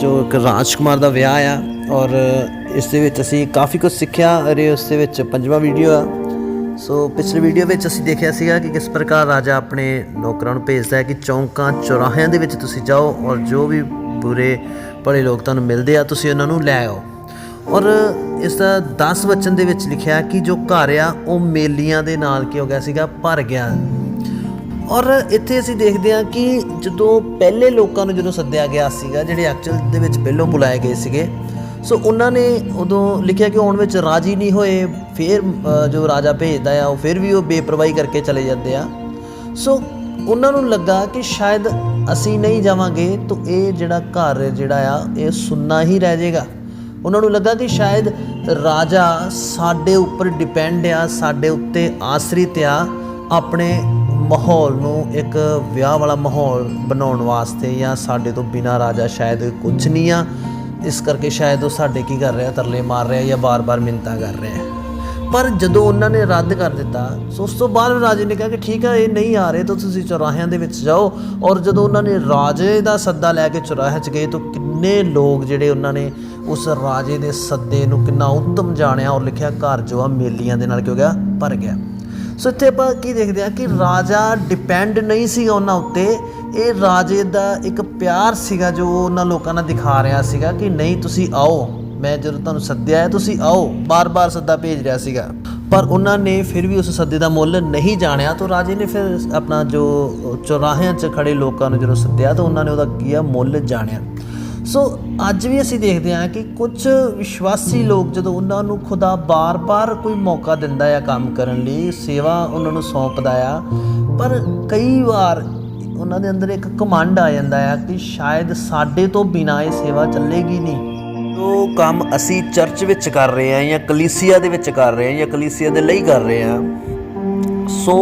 ਜੋ ਇੱਕ ਰਾਜਕੁਮਾਰ ਦਾ ਵਿਆਹ ਆ ਔਰ ਇਸ ਦੇ ਵਿੱਚ ਅਸੀਂ ਕਾਫੀ ਕੁਝ ਸਿੱਖਿਆ ਅਰੇ ਉਸ ਦੇ ਵਿੱਚ ਪੰਜਵਾਂ ਵੀਡੀਓ ਆ। ਸੋ ਪਿਛਲੀ ਵੀਡੀਓ ਵਿੱਚ ਅਸੀਂ ਦੇਖਿਆ ਸੀਗਾ ਕਿ ਕਿਸ ਪ੍ਰਕਾਰ ਰਾਜਾ ਆਪਣੇ ਨੌਕਰਾਂ ਨੂੰ ਭੇਜਦਾ ਹੈ ਕਿ ਚੌਂਕਾਂ, ਚੌਰਾਹਿਆਂ ਦੇ ਵਿੱਚ ਤੁਸੀਂ ਜਾਓ ਔਰ ਜੋ ਵੀ ਬੁਰੇ ਭਲੇ ਲੋਕ ਤੁਹਾਨੂੰ ਮਿਲਦੇ ਆ, ਤੁਸੀਂ ਉਹਨਾਂ ਨੂੰ ਲੈ ਆਓ। ਔਰ ਇਸ ਦਾ 10 ਵਚਨ ਦੇ ਵਿੱਚ ਲਿਖਿਆ ਕਿ ਜੋ ਘਰ ਆ, ਉਹ ਮੇਲੀਆਂ ਦੇ ਨਾਲ ਕੀ ਹੋ ਗਿਆ ਸੀਗਾ? ਭਰ ਗਿਆ। ਔਰ ਇੱਥੇ ਅਸੀਂ ਦੇਖਦੇ ਹਾਂ ਕਿ ਜਦੋਂ ਪਹਿਲੇ ਲੋਕਾਂ ਨੂੰ ਜਦੋਂ ਸੱਦਿਆ ਗਿਆ ਸੀਗਾ, ਜਿਹੜੇ ਐਕਚੁਅਲ ਦੇ ਵਿੱਚ ਪਹਿਲੋਂ ਬੁਲਾਏ ਗਏ ਸੀਗੇ ਸੋ ਉਹਨਾਂ ਨੇ ਉਦੋਂ ਲਿਖਿਆ ਕਿ ਆਉਣ ਵਿੱਚ ਰਾਜੀ ਨਹੀਂ ਹੋਏ, ਫਿਰ ਜੋ ਰਾਜਾ ਭੇਜਦਾ ਆ, ਉਹ ਫਿਰ ਵੀ ਉਹ ਬੇਪਰਵਾਹੀ ਕਰਕੇ ਚਲੇ ਜਾਂਦੇ ਆ। ਸੋ ਉਹਨਾਂ ਨੂੰ ਲੱਗਾ ਕਿ ਸ਼ਾਇਦ ਅਸੀਂ ਨਹੀਂ ਜਾਵਾਂਗੇ ਤਾਂ ਇਹ ਜਿਹੜਾ ਘਰ ਜਿਹੜਾ ਆ, ਇਹ ਸੁੰਨਾ ਹੀ ਰਹਿ ਜਾਏਗਾ। ਉਹਨਾਂ ਨੂੰ ਲੱਗਾ ਕਿ ਸ਼ਾਇਦ ਰਾਜਾ ਸਾਡੇ ਉੱਪਰ ਡਿਪੈਂਡ ਆ, ਸਾਡੇ ਉੱਤੇ ਆਸਰਿਤ ਆ, ਆਪਣੇ ਮਾਹੌਲ ਨੂੰ ਇੱਕ ਵਿਆਹ ਵਾਲਾ ਮਾਹੌਲ ਬਣਾਉਣ ਵਾਸਤੇ ਜਾਂ ਸਾਡੇ ਤੋਂ ਬਿਨਾ ਰਾਜਾ ਸ਼ਾਇਦ ਕੁਝ ਨਹੀਂ ਆ। ਇਸ ਕਰਕੇ ਸ਼ਾਇਦ ਉਹ ਸਾਡੇ ਕੀ ਕਰ ਰਿਹਾ, ਤਰਲੇ ਮਾਰ ਰਿਹਾ ਜਾਂ ਬਾਰ-ਬਾਰ ਮਿੰਤਾ ਕਰ ਰਿਹਾ ਪਰ ਜਦੋਂ ਉਹਨਾਂ ਨੇ ਰੱਦ ਕਰ ਦਿੱਤਾ, ਸੋ ਉਸ ਤੋਂ ਬਾਅਦ ਰਾਜੇ ਨੇ ਕਿਹਾ ਕਿ ਠੀਕ ਹੈ ਇਹ ਨਹੀਂ ਆ ਰਹੇ, ਤਾਂ ਤੁਸੀਂ ਚੌਰਾਹਿਆਂ ਦੇ ਵਿੱਚ ਜਾਓ। ਔਰ ਜਦੋਂ ਉਹਨਾਂ ਨੇ ਰਾਜੇ ਦਾ ਸੱਦਾ ਲੈ ਕੇ ਚੌਰਾਹੇ 'ਚ ਗਏ, ਤਾਂ ਕਿੰਨੇ ਲੋਕ ਜਿਹੜੇ ਉਹਨਾਂ ਨੇ ਉਸ ਰਾਜੇ ਦੇ ਸੱਦੇ ਨੂੰ ਕਿੰਨਾ ਉੱਤਮ ਜਾਣਿਆ ਔਰ ਲਿਖਿਆ, ਘਰ ਜੋ ਆ, ਮੇਲੀਆਂ ਦੇ ਨਾਲ ਕਿਉਂ ਗਿਆ? ਭਰ ਗਿਆ। ਸੋ ਇੱਥੇ ਆਪਾਂ ਕੀ ਦੇਖਦੇ ਆ ਕਿ ਰਾਜਾ ਡਿਪੈਂਡ ਨਹੀਂ ਸੀਗਾ ਉਹਨਾਂ ਉੱਤੇ। ਇਹ ਰਾਜੇ ਦਾ ਇੱਕ ਪਿਆਰ ਸੀਗਾ ਜੋ ਉਹਨਾਂ ਲੋਕਾਂ ਨਾਲ ਦਿਖਾ ਰਿਹਾ ਸੀਗਾ ਕਿ ਨਹੀਂ, ਤੁਸੀਂ ਆਓ। ਮੈਂ ਜਦੋਂ ਤੁਹਾਨੂੰ ਸੱਦਿਆ ਹੈ, ਤੁਸੀਂ ਆਓ। ਬਾਰ-ਬਾਰ ਸੱਦਾ ਭੇਜ ਰਿਹਾ ਸੀਗਾ। ਪਰ ਉਹਨਾਂ ਨੇ ਫਿਰ ਵੀ ਉਸ ਸੱਦੇ ਦਾ ਮੁੱਲ ਨਹੀਂ ਜਾਣਿਆ। ਤਾਂ ਰਾਜੇ ਨੇ ਫਿਰ ਆਪਣਾ ਜੋ ਚੌਰਾਹਿਆਂ 'ਚ ਖੜੇ ਲੋਕਾਂ ਨੂੰ ਜਦੋਂ ਸੱਦਿਆ ਤਾਂ ਉਹਨਾਂ ਨੇ ਉਹਦਾ ਕੀ ਆ, ਮੁੱਲ ਜਾਣਿਆ। ਸੋ ਅੱਜ ਵੀ ਅਸੀਂ ਦੇਖਦੇ ਹਾਂ ਕਿ ਕੁਝ ਵਿਸ਼ਵਾਸੀ ਲੋਕ ਜਦੋਂ ਉਹਨਾਂ ਨੂੰ ਖੁਦਾ ਬਾਰ-ਬਾਰ ਕੋਈ ਮੌਕਾ ਦਿੰਦਾ ਆ ਕੰਮ ਕਰਨ ਲਈ, ਸੇਵਾ ਉਹਨਾਂ ਨੂੰ ਸੌਂਪਦਾ ਆ, ਪਰ ਕਈ ਵਾਰ ਉਹਨਾਂ ਦੇ ਅੰਦਰ ਇੱਕ ਕਮਾਂਡ ਆ ਜਾਂਦਾ ਆ ਕਿ ਸ਼ਾਇਦ ਸਾਡੇ ਤੋਂ ਬਿਨਾਂ ਇਹ ਸੇਵਾ ਚੱਲੇਗੀ ਨਹੀਂ। ਉਹ ਕੰਮ ਅਸੀਂ ਚਰਚ ਵਿੱਚ ਕਰ ਰਹੇ ਹਾਂ ਜਾਂ ਕਲੀਸਿਆ ਦੇ ਵਿੱਚ ਕਰ ਰਹੇ ਹਾਂ ਜਾਂ ਕਲੀਸਿਆ ਦੇ ਲਈ ਕਰ ਰਹੇ ਹਾਂ, ਸੋ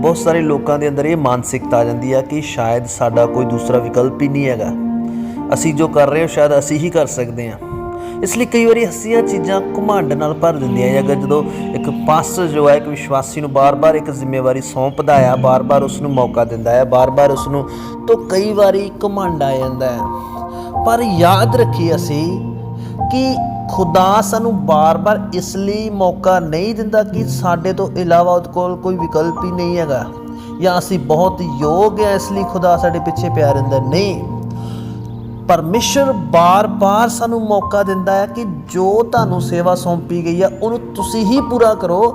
ਬਹੁਤ ਸਾਰੇ ਲੋਕਾਂ ਦੇ ਅੰਦਰ ਇਹ ਮਾਨਸਿਕਤਾ ਆ ਜਾਂਦੀ ਆ ਕਿ ਸ਼ਾਇਦ ਸਾਡਾ ਕੋਈ ਦੂਸਰਾ ਵਿਕਲਪ ਹੀ ਨਹੀਂ ਹੈਗਾ। ਅਸੀਂ ਜੋ ਕਰ ਰਹੇ ਹਾਂ, ਸ਼ਾਇਦ ਅਸੀਂ ਹੀ ਕਰ ਸਕਦੇ ਹਾਂ। ਇਸ ਲਈ ਕਈ ਵਾਰੀ ਹੱਸੀਆਂ ਚੀਜ਼ਾਂ ਘੁਮੰਡ ਨਾਲ ਭਰ ਦਿੰਦੀਆਂ ਜਾਂ ਅਗਰ ਜਦੋਂ ਇੱਕ ਪਾਸਟਰ ਜੋ ਹੈ, ਇੱਕ ਵਿਸ਼ਵਾਸੀ ਨੂੰ ਬਾਰ-ਬਾਰ ਇੱਕ ਜ਼ਿੰਮੇਵਾਰੀ ਸੌਂਪਦਾ ਆ ਬਾਰ-ਬਾਰ ਉਸ ਨੂੰ ਮੌਕਾ ਦਿੰਦਾ ਹੈ, ਬਾਰ-ਬਾਰ ਉਸ ਨੂੰ ਤਾਂ ਕਈ ਵਾਰੀ ਘੁਮੰਡ ਆ ਜਾਂਦਾ ਹੈ। ਪਰ ਯਾਦ ਰੱਖੀਏ ਅਸੀਂ ਕਿ ਖੁਦਾ ਸਾਨੂੰ ਬਾਰ-ਬਾਰ ਇਸ ਲਈ ਮੌਕਾ ਨਹੀਂ ਦਿੰਦਾ ਕਿ ਸਾਡੇ ਤੋਂ ਇਲਾਵਾ ਉਹਦੇ ਕੋਲ ਕੋਈ ਵਿਕਲਪ ਹੀ ਨਹੀਂ ਹੈਗਾ ਜਾਂ ਅਸੀਂ ਬਹੁਤ ਯੋਗ ਹਾਂ, ਇਸ ਲਈ ਖੁਦਾ ਸਾਡੇ ਪਿੱਛੇ ਪਿਆ ਰਹਿੰਦਾ ਨਹੀਂ। ਪਰਮੇਸ਼ਰ ਬਾਰ-ਬਾਰ ਸਾਨੂੰ ਮੌਕਾ ਦਿੰਦਾ ਹੈ ਕਿ ਜੋ ਤੁਹਾਨੂੰ ਸੇਵਾ ਸੌਂਪੀ ਗਈ ਹੈ, ਉਹਨੂੰ ਤੁਸੀਂ ਹੀ ਪੂਰਾ ਕਰੋ,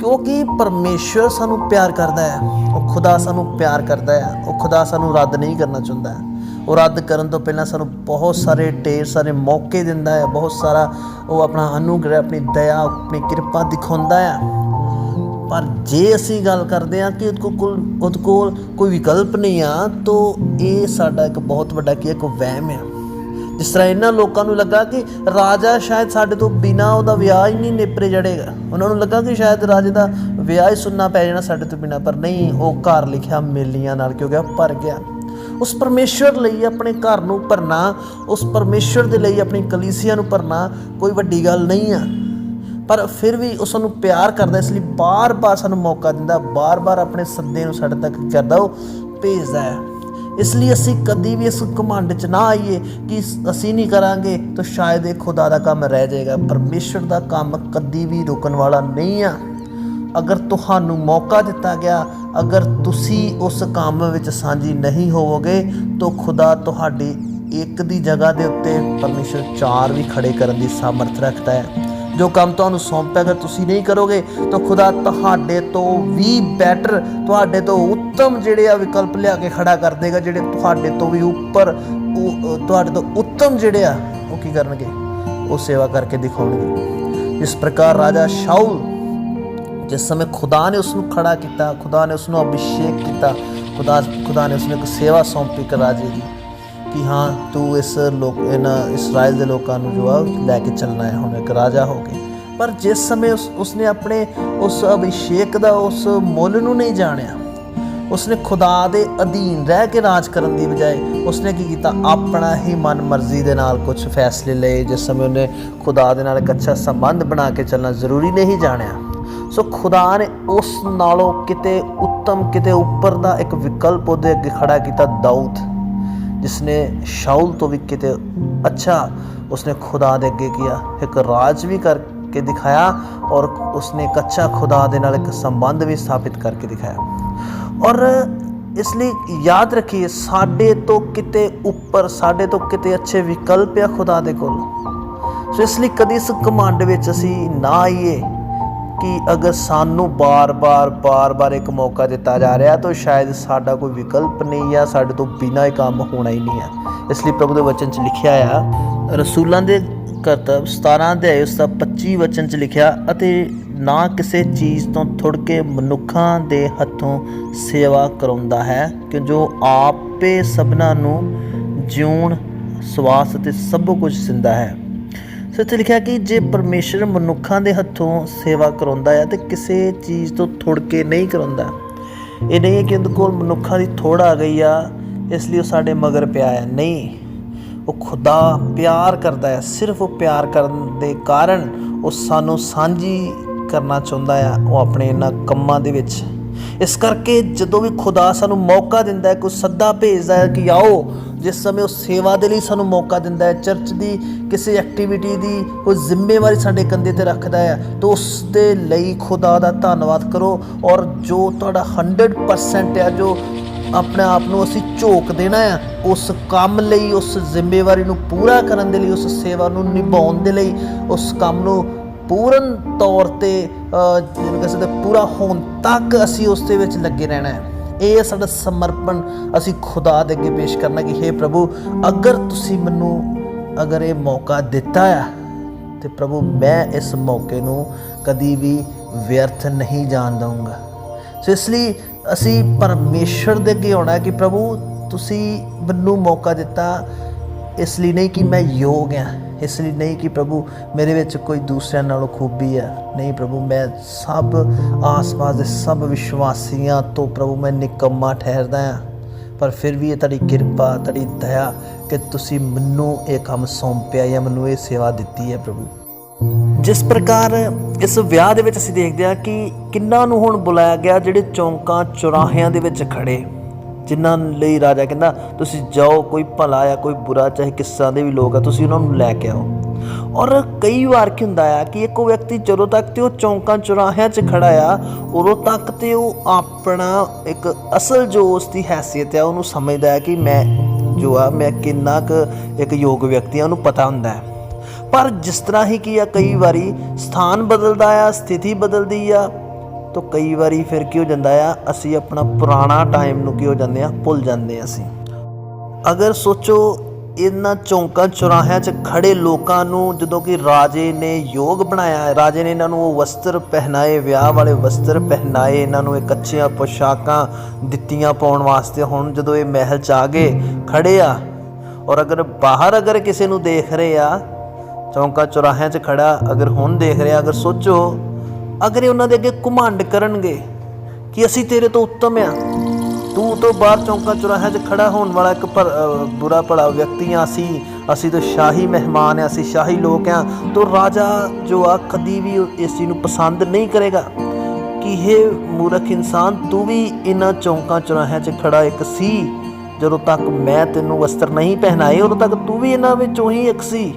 ਕਿਉਂਕਿ ਪਰਮੇਸ਼ਰ ਸਾਨੂੰ ਪਿਆਰ ਕਰਦਾ ਹੈ। ਉਹ ਖੁਦਾ ਸਾਨੂੰ ਪਿਆਰ ਕਰਦਾ ਹੈ। ਉਹ ਖੁਦਾ ਸਾਨੂੰ ਰੱਦ ਨਹੀਂ ਕਰਨਾ ਚਾਹੁੰਦਾ ਉਹ ਰੱਦ ਕਰਨ ਤੋਂ ਪਹਿਲਾਂ ਸਾਨੂੰ ਬਹੁਤ ਸਾਰੇ ਢੇਰ, ਸਾਰੇ ਮੌਕੇ ਦਿੰਦਾ ਹੈ। ਬਹੁਤ ਸਾਰਾ ਉਹ ਆਪਣਾ ਅਨੁਗ੍ਰਹਿ, ਆਪਣੀ ਦਇਆ, ਆਪਣੀ ਕਿਰਪਾ ਦਿਖਾਉਂਦਾ ਹੈ। ਪਰ ਜੇ ਅਸੀਂ ਗੱਲ ਕਰਦੇ ਹਾਂ ਕਿ ਉਹਦੇ ਕੋਲ ਕੋਲ- ਉਹਦੇ ਕੋਲ ਕੋਈ ਵਿਕਲਪ ਨਹੀਂ ਆ ਤਾਂ ਇਹ ਸਾਡਾ ਇੱਕ ਬਹੁਤ ਵੱਡਾ ਕੀ ਹੈ, ਇੱਕ ਵਹਿਮ ਆ। ਜਿਸ ਤਰ੍ਹਾਂ ਇਹਨਾਂ ਲੋਕਾਂ ਨੂੰ ਲੱਗਾ ਕਿ ਰਾਜਾ ਸ਼ਾਇਦ ਸਾਡੇ ਤੋਂ ਬਿਨਾ ਉਹਦਾ ਵਿਆਹ ਹੀ ਨਹੀਂ ਨੇਪਰੇ ਜੜੇਗਾ। ਉਹਨਾਂ ਨੂੰ ਲੱਗਾ ਕਿ ਸ਼ਾਇਦ ਰਾਜੇ ਦਾ ਵਿਆਹ ਹੀ ਸੁਣਨਾ ਪੈ ਜਾਣਾ ਸਾਡੇ ਤੋਂ ਬਿਨਾ ਪਰ ਨਹੀਂ ਉਹ ਘਰ ਲਿਖਿਆ ਮੇਲੀਆਂ ਨਾਲ ਕਿਉਂ ਗਿਆ ਭਰ ਗਿਆ। ਉਸ ਪਰਮੇਸ਼ਰ ਲਈ ਆਪਣੇ ਘਰ ਨੂੰ ਭਰਨਾ ਉਸ ਪਰਮੇਸ਼ਰ ਦੇ ਲਈ ਆਪਣੀ ਕਲੀਸਿਆ ਨੂੰ ਭਰਨਾ ਕੋਈ ਵੱਡੀ ਗੱਲ ਨਹੀਂ ਆ। ਪਰ ਫਿਰ ਵੀ ਉਸ ਨੂੰ ਪਿਆਰ ਕਰਦਾ, ਇਸ ਲਈ ਬਾਰ-ਬਾਰ ਸਾਨੂੰ ਮੌਕਾ ਦਿੰਦਾ, ਬਾਰ-ਬਾਰ ਆਪਣੇ ਸੱਦੇ ਨੂੰ ਸਾਡੇ ਤੱਕ ਕਰਦਾ, ਉਹ ਭੇਜਦਾ ਹੈ। ਇਸ ਲਈ ਅਸੀਂ ਕਦੀ ਵੀ ਇਸ ਘਮੰਡ 'ਚ ਨਾ ਆਈਏ ਕਿ ਅਸੀਂ ਨਹੀਂ ਕਰਾਂਗੇ, ਤਾਂ ਸ਼ਾਇਦ ਇਹ ਖੁਦਾ ਦਾ ਕੰਮ ਰਹਿ ਜਾਏਗਾ। ਪਰਮੇਸ਼ਰ ਦਾ ਕੰਮ ਕਦੀ ਵੀ ਰੁਕਣ ਵਾਲਾ ਨਹੀਂ ਆ। ਅਗਰ ਤੁਹਾਨੂੰ ਮੌਕਾ ਦਿੱਤਾ ਗਿਆ, ਅਗਰ ਤੁਸੀਂ ਉਸ ਕੰਮ ਵਿੱਚ ਸਾਂਝੀ ਨਹੀਂ ਹੋਵੋਗੇ, ਤਾਂ ਖੁਦਾ ਤੁਹਾਡੀ ਇੱਕ ਦੀ ਜਗ੍ਹਾ ਦੇ ਉੱਤੇ ਪਰਮੇਸ਼ਰ ਚਾਰ ਵੀ ਖੜੇ ਕਰਨ ਦੀ ਸਮਰਥ ਰੱਖਦਾ ਹੈ। ਜੋ ਕੰਮ ਤੁਹਾਨੂੰ ਸੌਂਪਿਆ ਅਗਰ ਤੁਸੀਂ ਨਹੀਂ ਕਰੋਗੇ, ਤਾਂ ਖੁਦਾ ਤੁਹਾਡੇ ਤੋਂ ਵੀ ਬੈਟਰ ਤੁਹਾਡੇ ਤੋਂ ਉੱਤਮ ਜਿਹੜੇ ਆ ਵਿਕਲਪ ਲਿਆ ਕੇ ਖੜਾ ਕਰ ਦੇਗਾ, ਜਿਹੜੇ ਤੁਹਾਡੇ ਤੋਂ ਵੀ ਉੱਪਰ ਤੁਹਾਡੇ ਤੋਂ ਉੱਤਮ ਜਿਹੜੇ ਆ, ਉਹ ਕੀ ਕਰਨਗੇ? ਉਹ ਸੇਵਾ ਕਰਕੇ ਦਿਖਾਉਣਗੇ। ਇਸ ਪ੍ਰਕਾਰ ਰਾਜਾ ਸ਼ਾਉਲ ਜਿਸ ਸਮੇਂ ਖੁਦਾ ਨੇ ਉਸ ਨੂੰ ਖੜਾ ਕੀਤਾ, ਖੁਦਾ ਨੇ ਉਸ ਨੂੰ ਅਭਿਸ਼ੇਕ ਕੀਤਾ, ਖੁਦਾ ਖੁਦਾ ਨੇ ਉਸ ਨੂੰ ਇੱਕ ਸੇਵਾ ਸੌਂਪੀ ਇੱਕ ਰਾਜੇ ਦੀ ਕਿ ਹਾਂ, ਤੂੰ ਇਸ ਲੋਕ, ਇਹਨਾਂ ਇਸਰਾਇਲ ਦੇ ਲੋਕਾਂ ਨੂੰ ਜੋ ਆ, ਲੈ ਕੇ ਚੱਲਣਾ ਹੈ, ਹੁਣ ਇੱਕ ਰਾਜਾ ਹੋ ਕੇ। ਪਰ ਜਿਸ ਸਮੇਂ ਉਸ, ਉਸਨੇ ਆਪਣੇ, ਉਸ ਅਭਿਸ਼ੇਕ ਦਾ ਉਸ ਮੁੱਲ ਨੂੰ ਨਹੀਂ ਜਾਣਿਆ। ਉਸਨੇ ਖੁਦਾ ਦੇ ਅਧੀਨ ਰਹਿ ਕੇ ਰਾਜ ਕਰਨ ਦੀ ਬਜਾਏ ਉਸਨੇ ਕੀ ਕੀਤਾ? ਆਪਣਾ ਹੀ ਮਨ ਮਰਜ਼ੀ ਦੇ ਨਾਲ ਕੁਝ ਫੈਸਲੇ ਲਏ, ਜਿਸ ਸਮੇਂ ਉਹਨੇ ਖੁਦਾ ਦੇ ਨਾਲ ਇੱਕ ਅੱਛਾ ਸੰਬੰਧ ਬਣਾ ਕੇ ਚੱਲਣਾ ਜ਼ਰੂਰੀ ਨਹੀਂ ਜਾਣਿਆ। ਸੋ ਖੁਦਾ ਨੇ ਉਸ ਨਾਲੋਂ ਕਿਤੇ ਉੱਤਮ, ਕਿਤੇ ਉੱਪਰ ਦਾ ਇੱਕ ਵਿਕਲਪ ਉਹਦੇ ਅੱਗੇ ਖੜਾ ਕੀਤਾ, ਦਾਊਦ। ਜਿਸਨੇ ਸ਼ਾਉਲ ਤੋਂ ਵੀ ਕਿਤੇ ਅੱਛਾ ਉਸਨੇ ਖੁਦਾ ਦੇ ਅੱਗੇ ਕੀਆ ਇੱਕ ਰਾਜ ਵੀ ਕਰਕੇ ਦਿਖਾਇਆ ਔਰ ਉਸਨੇ ਇੱਕ ਅੱਛਾ ਖੁਦਾ ਦੇ ਨਾਲ ਇੱਕ ਸੰਬੰਧ ਵੀ ਸਥਾਪਿਤ ਕਰਕੇ ਦਿਖਾਇਆ। ਔਰ ਇਸ ਲਈ ਯਾਦ ਰੱਖੀਏ, ਸਾਡੇ ਤੋਂ ਕਿਤੇ ਉੱਪਰ, ਸਾਡੇ ਤੋਂ ਕਿਤੇ ਅੱਛੇ ਵਿਕਲਪ ਆ ਖੁਦਾ ਦੇ ਕੋਲ। ਸੋ ਇਸ ਲਈ ਕਦੀ ਇਸ ਕਮਾਂਡ ਵਿੱਚ ਅਸੀਂ ਨਾ ਆਈਏ। ਕਿ ਅਗਰ ਸਾਨੂੰ ਬਾਰ-ਬਾਰ ਬਾਰ-ਬਾਰ ਇੱਕ ਮੌਕਾ ਦਿੱਤਾ ਜਾ ਰਿਹਾ ਤਾਂ ਸ਼ਾਇਦ ਸਾਡਾ ਕੋਈ ਵਿਕਲਪ ਨਹੀਂ ਆ, ਸਾਡੇ ਤੋਂ ਬਿਨਾਂ ਇਹ ਕੰਮ ਹੋਣਾ ਹੀ ਨਹੀਂ ਆ। ਇਸ ਲਈ ਪ੍ਰਭੂ ਦੇ ਵਚਨ 'ਚ ਲਿਖਿਆ ਆ, ਰਸੂਲਾਂ ਦੇ ਕਰਤੱਵ 17 ਅਧਿਆਇ ਉਸ ਦਾ 25 ਵਚਨ 'ਚ ਲਿਖਿਆ, ਅਤੇ ਨਾ ਕਿਸੇ ਚੀਜ਼ ਤੋਂ ਥੁੜ ਕੇ ਮਨੁੱਖਾਂ ਦੇ ਹੱਥੋਂ ਸੇਵਾ ਕਰਾਉਂਦਾ ਹੈ ਕਿ ਜੋ ਆਪੇ ਸਭਨਾਂ ਨੂੰ ਜਿਉਣ, ਸਵਾਸ ਅਤੇ ਸਭ ਕੁਝ ਦਿੰਦਾ ਹੈ। ਸੋ ਇੱਥੇ ਲਿਖਿਆ ਕਿ ਜੇ ਪਰਮੇਸ਼ਰ ਮਨੁੱਖਾਂ ਦੇ ਹੱਥੋਂ ਸੇਵਾ ਕਰਾਉਂਦਾ ਹੈ ਤੇ ਕਿਸੇ ਚੀਜ਼ ਤੋਂ ਥੁੜ ਕੇ ਨਹੀਂ ਕਰਾਉਂਦਾ। ਇਹ ਨਹੀਂ ਹੈ ਕਿ ਉਹਦੇ ਕੋਲ ਮਨੁੱਖਾਂ ਦੀ ਥੋੜ ਆ ਗਈ ਆ, ਇਸ ਲਈ ਉਹ ਸਾਡੇ ਮਗਰ ਪਿਆ ਹੈ। ਨਹੀਂ, ਉਹ ਖੁਦਾ ਪਿਆਰ ਕਰਦਾ ਹੈ। ਸਿਰਫ ਉਹ ਪਿਆਰ ਕਰਨ ਦੇ ਕਾਰਨ ਉਹ ਸਾਨੂੰ ਸਾਂਝੀ ਕਰਨਾ ਚਾਹੁੰਦਾ ਆ ਉਹ ਆਪਣੇ ਇਹਨਾਂ ਕੰਮਾਂ ਦੇ ਵਿੱਚ। ਇਸ ਕਰਕੇ ਜਦੋਂ ਵੀ ਖੁਦਾ ਸਾਨੂੰ ਮੌਕਾ ਦਿੰਦਾ ਹੈ, ਕੋਈ ਸੱਦਾ ਭੇਜਦਾ ਹੈ ਕਿ ਆਓ ਜਿਸ ਸਮੇਂ ਉਹ ਸੇਵਾ ਦੇ ਲਈ ਸਾਨੂੰ ਮੌਕਾ ਦਿੰਦਾ ਹੈ, ਚਰਚ ਦੀ ਕਿਸੇ ਐਕਟੀਵਿਟੀ ਦੀ ਕੋਈ ਜ਼ਿੰਮੇਵਾਰੀ ਸਾਡੇ ਕੰਧੇ ਤੇ ਰੱਖਦਾ ਹੈ, ਤਾਂ ਉਸ ਦੇ ਲਈ ਖੁਦਾ ਦਾ ਧੰਨਵਾਦ ਕਰੋ ਔਰ ਜੋ ਤੁਹਾਡਾ 100% ਹੈ, ਜੋ ਆਪਣੇ ਆਪ ਨੂੰ ਅਸੀਂ ਝੋਕ ਦੇਣਾ ਆ ਉਸ ਕੰਮ ਲਈ, ਉਸ ਜ਼ਿੰਮੇਵਾਰੀ ਨੂੰ ਪੂਰਾ ਕਰਨ ਦੇ ਲਈ, ਉਸ ਸੇਵਾ ਨੂੰ ਨਿਭਾਉਣ ਦੇ ਲਈ, ਉਸ ਕੰਮ ਨੂੰ ਪੂਰਨ ਤੌਰ ਤੇ ਜਿਹਨੂੰ ਕਹਿ ਸਕਦੇ ਪੂਰਾ ਹੋਣ ਤੱਕ ਅਸੀਂ ਉਸ ਦੇ ਵਿੱਚ ਲੱਗੇ ਰਹਿਣਾ ਹੈ। ਇਹ ਹੈ ਸਾਡਾ ਸਮਰਪਣ। ਅਸੀਂ ਖੁਦਾ ਦੇ ਅੱਗੇ ਪੇਸ਼ ਕਰਨਾ ਕਿ हे ਪ੍ਰਭੂ, ਅਗਰ ਤੁਸੀਂ ਮੈਨੂੰ ਅਗਰ ਇਹ ਮੌਕਾ ਦਿੱਤਾ ਆ, ਤੇ ਪ੍ਰਭੂ, ਮੈਂ ਇਸ ਮੌਕੇ ਨੂੰ ਕਦੀ ਵੀ ਵਿਅਰਥ ਨਹੀਂ ਜਾਣ ਦਊਂਗਾ। ਸੋ ਇਸ ਲਈ ਅਸੀਂ ਪਰਮੇਸ਼ਰ ਦੇ ਅੱਗੇ ਆਉਣਾ ਕਿ, ਪ੍ਰਭੂ, ਤੁਸੀਂ ਮੈਨੂੰ ਮੌਕਾ ਦਿੱਤਾ। ਇਸ ਲਈ ਨਹੀਂ ਕਿ ਮੈਂ ਯੋਗ ਹਾਂ ਇਸ ਲਈ ਨਹੀਂ ਕਿ ਪ੍ਰਭੂ ਮੇਰੇ ਵਿੱਚ ਕੋਈ ਦੂਸਰਿਆਂ ਨਾਲੋਂ ਖੂਬੀ ਹੈ। ਨਹੀਂ ਪ੍ਰਭੂ, ਮੈਂ ਸਭ ਆਸ-ਪਾਸ ਦੇ ਸਭ ਵਿਸ਼ਵਾਸੀਆਂ ਤੋਂ ਪ੍ਰਭੂ ਮੈਂ ਨਿਕੰਮਾ ਠਹਿਰਦਾ ਹਾਂ। ਪਰ ਫਿਰ ਵੀ ਇਹ ਤੁਹਾਡੀ ਕਿਰਪਾ, ਤੁਹਾਡੀ ਦਇਆ ਕਿ ਤੁਸੀਂ ਮੈਨੂੰ ਇਹ ਕੰਮ ਸੌਂਪਿਆ ਜਾਂ ਮੈਨੂੰ ਇਹ ਸੇਵਾ ਦਿੱਤੀ ਹੈ ਪ੍ਰਭੂ। ਜਿਸ ਪ੍ਰਕਾਰ ਇਸ ਵਿਆਹ ਦੇ ਵਿੱਚ ਅਸੀਂ ਦੇਖਦੇ ਹਾਂ ਕਿ ਕਿੰਨਾਂ ਨੂੰ ਹੁਣ ਬੁਲਾਇਆ ਗਿਆ ਜਿਹੜੇ ਚੌਂਕਾਂ ਚੁਰਾਹਿਆਂ ਦੇ ਵਿੱਚ ਖੜੇ। ਜਿਨ੍ਹਾਂ ਲਈ ਰਾਜਾ ਕਹਿੰਦਾ, ਤੁਸੀਂ ਜਾਓ, ਕੋਈ ਭਲਾ ਆ, ਕੋਈ ਬੁਰਾ, ਚਾਹੇ ਕਿਸ ਤਰ੍ਹਾਂ ਦੇ ਵੀ ਲੋਕ ਆ, ਤੁਸੀਂ ਉਹਨਾਂ ਨੂੰ ਲੈ ਕੇ ਆਓ। ਔਰ ਕਈ ਵਾਰ ਕੀ ਹੁੰਦਾ ਆ ਕਿ ਇੱਕ ਵਿਅਕਤੀ ਜਦੋਂ ਤੱਕ ਤੇ ਉਹ ਚੌਂਕਾਂ, ਚੁਰਾਹਿਆਂ 'ਚ ਖੜਾ ਆ, ਉਦੋਂ ਤੱਕ ਤੇ ਉਹ ਆਪਣਾ ਇੱਕ ਅਸਲ ਜੋ ਉਸ ਦੀ ਹੈਸੀਅਤ ਆ, ਉਹਨੂੰ ਸਮਝਦਾ ਹੈ ਕਿ ਮੈਂ ਜੋ ਆ, ਮੈਂ ਕਿੰਨਾ ਕੁ ਇੱਕ ਯੋਗ ਵਿਅਕਤੀ ਆ, ਉਹਨੂੰ ਪਤਾ ਹੁੰਦਾ ਹੈ। ਪਰ ਜਿਸ ਤਰ੍ਹਾਂ ਹੀ ਕੀ ਆ, ਕਈ ਵਾਰੀ ਸਥਾਨ ਬਦਲਦਾ ਆ, ਸਥਿਤੀ ਬਦਲਦੀ ਆ ਤਾਂ ਕਈ ਵਾਰੀ ਫਿਰ ਕੀ ਹੋ ਜਾਂਦਾ ਆ, ਅਸੀਂ ਆਪਣਾ ਪੁਰਾਣਾ ਟਾਈਮ ਨੂੰ ਕੀ ਹੋ ਜਾਂਦੇ ਆ, ਭੁੱਲ ਜਾਂਦੇ ਆ ਅਸੀਂ। ਅਗਰ ਸੋਚੋ, ਇਹਨਾਂ ਚੌਂਕਾਂ ਚੁਰਾਹਿਆਂ 'ਚ ਖੜੇ ਲੋਕਾਂ ਨੂੰ ਜਦੋਂ ਕਿ ਰਾਜੇ ਨੇ ਯੋਗ ਬਣਾਇਆ ਰਾਜੇ ਨੇ ਇਹਨਾਂ ਨੂੰ ਉਹ ਵਸਤਰ ਪਹਿਨਾਏ, ਵਿਆਹ ਵਾਲੇ ਵਸਤਰ ਪਹਿਨਾਏ, ਇਹਨਾਂ ਨੂੰ ਇਹ ਅੱਛੀਆਂ ਪੋਸ਼ਾਕਾਂ ਦਿੱਤੀਆਂ ਪਾਉਣ ਵਾਸਤੇ। ਹੁਣ ਜਦੋਂ ਇਹ ਮਹਿਲ 'ਚ ਆ ਗਏ ਖੜੇ ਆ, ਔਰ ਅਗਰ ਬਾਹਰ ਅਗਰ ਕਿਸੇ ਨੂੰ ਦੇਖ ਰਹੇ ਆ, ਚੌਂਕਾ ਚੁਰਾਹਿਆਂ 'ਚ ਖੜਾ ਅਗਰ ਹੁਣ ਦੇਖ ਰਿਹਾ ਅਗਰ ਸੋਚੋ ਅਗਰ ਇਹ ਉਹਨਾਂ ਦੇ ਅੱਗੇ ਘੁਮੰਡ ਕਰਨਗੇ ਕਿ ਅਸੀਂ ਤੇਰੇ ਤੋਂ ਉੱਤਮ ਆ, ਤੂੰ ਤੋਂ ਬਾਹਰ ਚੌਂਕਾ ਚੁਰਾਹਿਆਂ 'ਚ ਖੜਾ ਹੋਣ ਵਾਲਾ ਇੱਕ ਪਰ- ਬੁਰਾ ਭਲਾ ਵਿਅਕਤੀ ਆ, ਅਸੀਂ ਅਸੀਂ ਤਾਂ ਸ਼ਾਹੀ ਮਹਿਮਾਨ ਆ, ਅਸੀਂ ਸ਼ਾਹੀ ਲੋਕ ਆ, ਤੋਂ ਰਾਜਾ ਜੋ ਆ, ਕਦੀ ਵੀ ਇਸ ਚੀਜ਼ ਨੂੰ ਪਸੰਦ ਨਹੀਂ ਕਰੇਗਾ। ਕਿ ਇਹ ਮੂਰਖ ਇਨਸਾਨ, ਤੂੰ ਵੀ ਇਹਨਾਂ ਚੌਂਕਾਂ ਚੁਰਾਹਿਆਂ 'ਚ ਖੜਾ ਇੱਕ ਸੀ, ਜਦੋਂ ਤੱਕ ਮੈਂ ਤੈਨੂੰ ਵਸਤਰ ਨਹੀਂ ਪਹਿਨਾਏ, ਉਦੋਂ ਤੱਕ ਤੂੰ ਵੀ ਇਹਨਾਂ ਵਿੱਚੋਂ ਹੀ ਇੱਕ ਸੀ।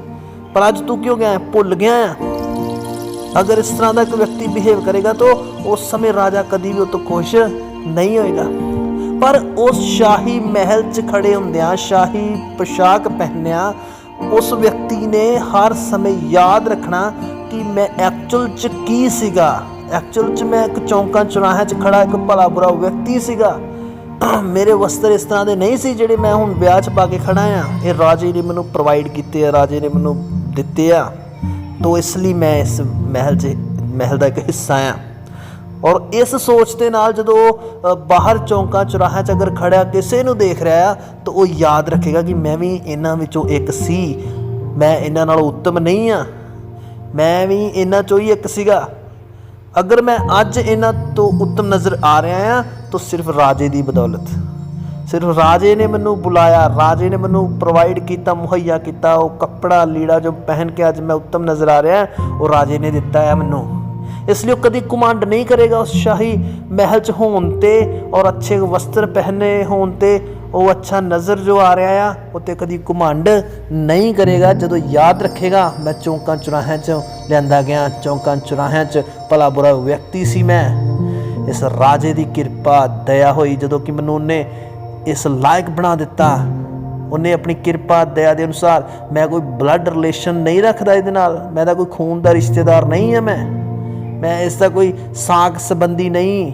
ਪਰ ਅੱਜ ਤੂੰ ਕਿਉਂ ਗਿਆ? ਹੈ? ਭੁੱਲ ਗਿਆ ਆ? ਅਗਰ ਇਸ ਤਰ੍ਹਾਂ ਦਾ ਇੱਕ ਵਿਅਕਤੀ ਬਿਹੇਵ ਕਰੇਗਾ ਤਾਂ ਉਸ ਸਮੇਂ ਰਾਜਾ ਕਦੀ ਵੀ ਉਹ ਤੋਂ ਖੁਸ਼ ਨਹੀਂ ਹੋਏਗਾ। ਪਰ ਉਸ ਸ਼ਾਹੀ ਮਹਿਲ 'ਚ ਖੜੇ ਹੁੰਦਿਆਂ, ਸ਼ਾਹੀ ਪੋਸ਼ਾਕ ਪਹਿਨਿਆ, ਉਸ ਵਿਅਕਤੀ ਨੇ ਹਰ ਸਮੇਂ ਯਾਦ ਰੱਖਣਾ ਕਿ ਮੈਂ ਐਕਚੁਅਲ 'ਚ ਕੀ ਸੀਗਾ। ਐਕਚੁਅਲ 'ਚ ਮੈਂ ਇੱਕ ਚੌਂਕਾਂ ਚੁਰਾਹਿਆਂ 'ਚ ਖੜਾ ਇੱਕ ਭਲਾ ਬੁਰਾ ਵਿਅਕਤੀ ਸੀਗਾ। ਮੇਰੇ ਵਸਤਰ ਇਸ ਤਰ੍ਹਾਂ ਦੇ ਨਹੀਂ ਸੀ ਜਿਹੜੇ ਮੈਂ ਹੁਣ ਵਿਆਹ 'ਚ ਪਾ ਕੇ ਖੜਾ ਆ ਇਹ ਰਾਜੇ ਨੇ ਮੈਨੂੰ ਪ੍ਰੋਵਾਈਡ ਕੀਤੇ ਆ, ਰਾਜੇ ਨੇ ਮੈਨੂੰ ਦਿੱਤੇ ਆ। ਤੋ ਇਸ ਲਈ ਮੈਂ ਇਸ ਮਹਿਲ 'ਚ, ਮਹਿਲ ਦਾ ਇੱਕ ਹਿੱਸਾ ਆ ਔਰ ਇਸ ਸੋਚ ਦੇ ਨਾਲ ਜਦੋਂ ਬਾਹਰ ਚੌਂਕਾਂ ਚੁਰਾਹਿਆਂ 'ਚ ਅਗਰ ਖੜਿਆ, ਕਿਸੇ ਨੂੰ ਦੇਖ ਰਿਹਾ ਆ ਤਾਂ ਉਹ ਯਾਦ ਰੱਖੇਗਾ ਕਿ ਮੈਂ ਵੀ ਇਹਨਾਂ ਵਿੱਚੋਂ ਇੱਕ ਸੀ। ਮੈਂ ਇਹਨਾਂ ਨਾਲੋਂ ਉੱਤਮ ਨਹੀਂ ਆ ਮੈਂ ਵੀ ਇਹਨਾਂ 'ਚੋਂ ਹੀ ਇੱਕ ਸੀਗਾ। ਅਗਰ ਮੈਂ ਅੱਜ ਇਹਨਾਂ ਤੋਂ ਉੱਤਮ ਨਜ਼ਰ ਆ ਰਿਹਾ ਆ ਤਾਂ ਸਿਰਫ ਰਾਜੇ ਦੀ ਬਦੌਲਤ। ਸਿਰਫ ਰਾਜੇ ਨੇ ਮੈਨੂੰ ਬੁਲਾਇਆ, ਰਾਜੇ ਨੇ ਮੈਨੂੰ ਪ੍ਰੋਵਾਈਡ ਕੀਤਾ, ਮੁਹੱਈਆ ਕੀਤਾ, ਉਹ ਕੱਪੜਾ, ਲੀੜਾ ਜੋ ਪਹਿਨ ਕੇ ਅੱਜ ਮੈਂ ਉੱਤਮ ਨਜ਼ਰ ਆ ਰਿਹਾ, ਉਹ ਰਾਜੇ ਨੇ ਦਿੱਤਾ ਹੈ ਮੈਨੂੰ। ਇਸ ਲਈ ਉਹ ਕਦੀ ਕਮਾਂਡ ਨਹੀਂ ਕਰੇਗਾ, ਉਸ ਸ਼ਾਹੀ ਮਹਿਲ 'ਚ ਹੋਣ ਤੇ ਔਰ ਅੱਛੇ ਵਸਤਰ ਪਹਿਨੇ ਹੋਣ ਤੇ ਉਹ ਅੱਛਾ ਨਜ਼ਰ ਜੋ ਆ ਰਿਹਾ ਆ, ਉਹ ਤੇ ਕਦੀ ਘਮੰਡ ਨਹੀਂ ਕਰੇਗਾ। ਜਦੋਂ ਯਾਦ ਰੱਖੇਗਾ, ਮੈਂ ਚੌਂਕਾਂ ਚੁਰਾਹਿਆਂ 'ਚ ਲਿਆਂਦਾ ਗਿਆ, ਚੌਂਕਾਂ ਚੁਰਾਹਿਆਂ 'ਚ ਭਲਾ ਬੁਰਾ ਵਿਅਕਤੀ ਸੀ ਮੈਂ। ਇਸ ਰਾਜੇ ਦੀ ਕਿਰਪਾ, ਦਇਆ ਹੋਈ ਜਦੋਂ ਕਿ ਮੈਨੂੰ ਉਹਨੇ ਇਸ ਲਾਇਕ ਬਣਾ ਦਿੱਤਾ। ਉਹਨੇ ਆਪਣੀ ਕਿਰਪਾ, ਦਇਆ ਦੇ ਅਨੁਸਾਰ ਮੈਂ ਕੋਈ ਬਲੱਡ ਰਿਲੇਸ਼ਨ ਨਹੀਂ ਰੱਖਦਾ ਇਹਦੇ ਨਾਲ। ਮੈਂ ਤਾਂ ਕੋਈ ਖੂਨ ਦਾ ਰਿਸ਼ਤੇਦਾਰ ਨਹੀਂ ਹਾਂ ਮੈਂ। ਮੈਂ ਇਸ ਦਾ ਕੋਈ ਸਾਕ ਸੰਬੰਧੀ ਨਹੀਂ।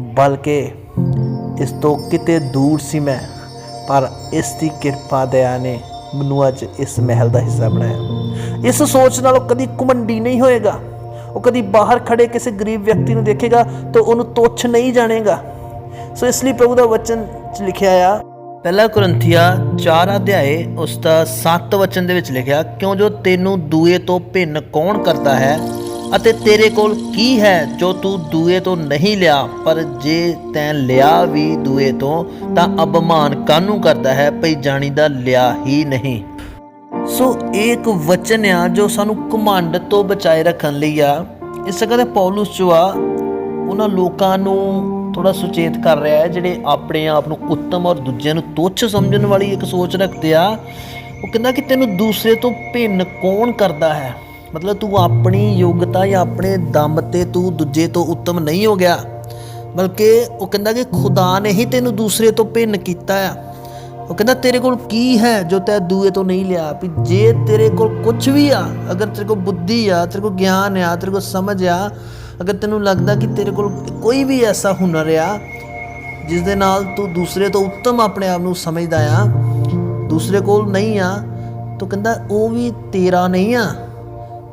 ਬਲਕਿ ਇਸ ਤੋਂ ਕਿਤੇ ਦੂਰ ਸੀ ਮੈਂ। ਪਰ ਇਸ ਦੀ ਕਿਰਪਾ, ਦਇਆ ਨੇ ਮੈਨੂੰ ਅੱਜ ਇਸ ਮਹਿਲ ਦਾ ਹਿੱਸਾ ਬਣਾਇਆ। ਇਸ ਸੋਚ ਨਾਲ ਉਹ ਕਦੀ ਕੁਮੰਡੀ ਨਹੀਂ ਹੋਏਗਾ। ਉਹ ਕਦੀ ਬਾਹਰ ਖੜੇ ਕਿਸੇ ਗਰੀਬ ਵਿਅਕਤੀ ਨੂੰ ਦੇਖੇਗਾ ਤਾਂ ਉਹਨੂੰ ਤੁੱਛ ਨਹੀਂ ਜਾਣੇਗਾ। ਸੋ ਇਸ ਲਈ ਪ੍ਰਭੂ ਦਾ ਵਚਨ ਚ ਲਿਖਿਆ ਆ। ਪਹਿਲਾ ਕੁਰੰਥੀਆ 4 ਅਧਿਆਏ ਉਸ ਦਾ 7 ਵਚਨ ਦੇ ਵਿੱਚ ਲਿਖਿਆ, ਕਿਉਂ ਜੋ ਤੈਨੂੰ ਦੂਏ ਤੋਂ ਭਿੰਨ ਕੌਣ ਕਰਦਾ ਹੈ? ਅਤੇ ਤੇਰੇ ਕੋਲ ਕੀ ਹੈ ਜੋ ਤੂੰ ਦੂਏ ਤੋਂ ਨਹੀਂ ਲਿਆ? ਪਰ ਜੇ ਤੈਂ ਲਿਆ ਵੀ ਦੂਏ ਤੋਂ, ਤਾਂ ਅਪਮਾਨ ਕਾਨੂੰ ਕਰਦਾ ਹੈ? ਭਈ ਜਾਣੀਦਾ ਲਿਆ ਹੀ ਨਹੀਂ। ਸੋ ਇਹ ਇੱਕ ਵਚਨ ਆ ਜੋ ਸਾਨੂੰ ਘਮੰਡ ਤੋਂ ਬਚਾਏ ਰੱਖਣ ਲਈ ਆ। ਇਸ ਜਗ੍ਹਾ ਤੇ ਪੌਲਸ ਜੋ ਆ, ਉਹਨਾਂ ਲੋਕਾਂ ਨੂੰ ਥੋੜਾ ਸੁਚੇਤ ਕਰ ਰਿਹਾ ਹੈ, ਜਿਹੜੇ ਆਪਣੇ ਆਪ ਨੂੰ ਉੱਤਮ ਔਰ ਦੂਜਿਆਂ ਨੂੰ ਤੁੱਛ ਸਮਝਣ ਵਾਲੀ ਇੱਕ ਸੋਚ ਰੱਖਦੇ ਆ, ਉਹ ਕਹਿੰਦਾ ਕਿ ਤੈਨੂੰ ਦੂਸਰੇ ਤੋਂ ਭਿੰਨ ਕੌਣ ਕਰਦਾ ਹੈ? ਮਤਲਬ ਤੂੰ ਆਪਣੀ ਯੋਗਤਾ ਜਾਂ ਆਪਣੇ ਦਮ ਤੇ ਤੂੰ ਦੂਜੇ ਤੋਂ ਉੱਤਮ ਨਹੀਂ ਹੋ ਗਿਆ। ਬਲਕਿ ਉਹ ਕਹਿੰਦਾ ਕਿ ਖੁਦਾ ਨੇ ਹੀ ਤੈਨੂੰ ਦੂਸਰੇ ਤੋਂ ਭਿੰਨ ਕੀਤਾ ਆ। ਉਹ ਕਹਿੰਦਾ ਤੇਰੇ ਕੋਲ ਕੀ ਹੈ ਜੋ ਤੈ ਦੂਏ ਤੋਂ ਨਹੀਂ ਲਿਆ? ਵੀ ਜੇ ਤੇਰੇ ਕੋਲ ਕੁਝ ਵੀ ਆ, ਅਗਰ ਤੇਰੇ ਕੋਲ ਬੁੱਧੀ ਆ, ਤੇਰੇ ਕੋਲ ਗਿਆਨ ਆ, ਤੇਰੇ ਕੋਲ ਸਮਝ ਆ ਅਗਰ ਤੈਨੂੰ ਲੱਗਦਾ ਕਿ ਤੇਰੇ ਕੋਲ ਕੋਈ ਵੀ ਐਸਾ ਹੁਨਰ ਆ ਜਿਸ ਦੇ ਨਾਲ ਤੂੰ ਦੂਸਰੇ ਤੋਂ ਉੱਤਮ ਆਪਣੇ ਆਪ ਨੂੰ ਸਮਝਦਾ ਆ, ਦੂਸਰੇ ਕੋਲ ਨਹੀਂ ਆ, ਤੂੰ ਕਹਿੰਦਾ, ਉਹ ਵੀ ਤੇਰਾ ਨਹੀਂ ਆ।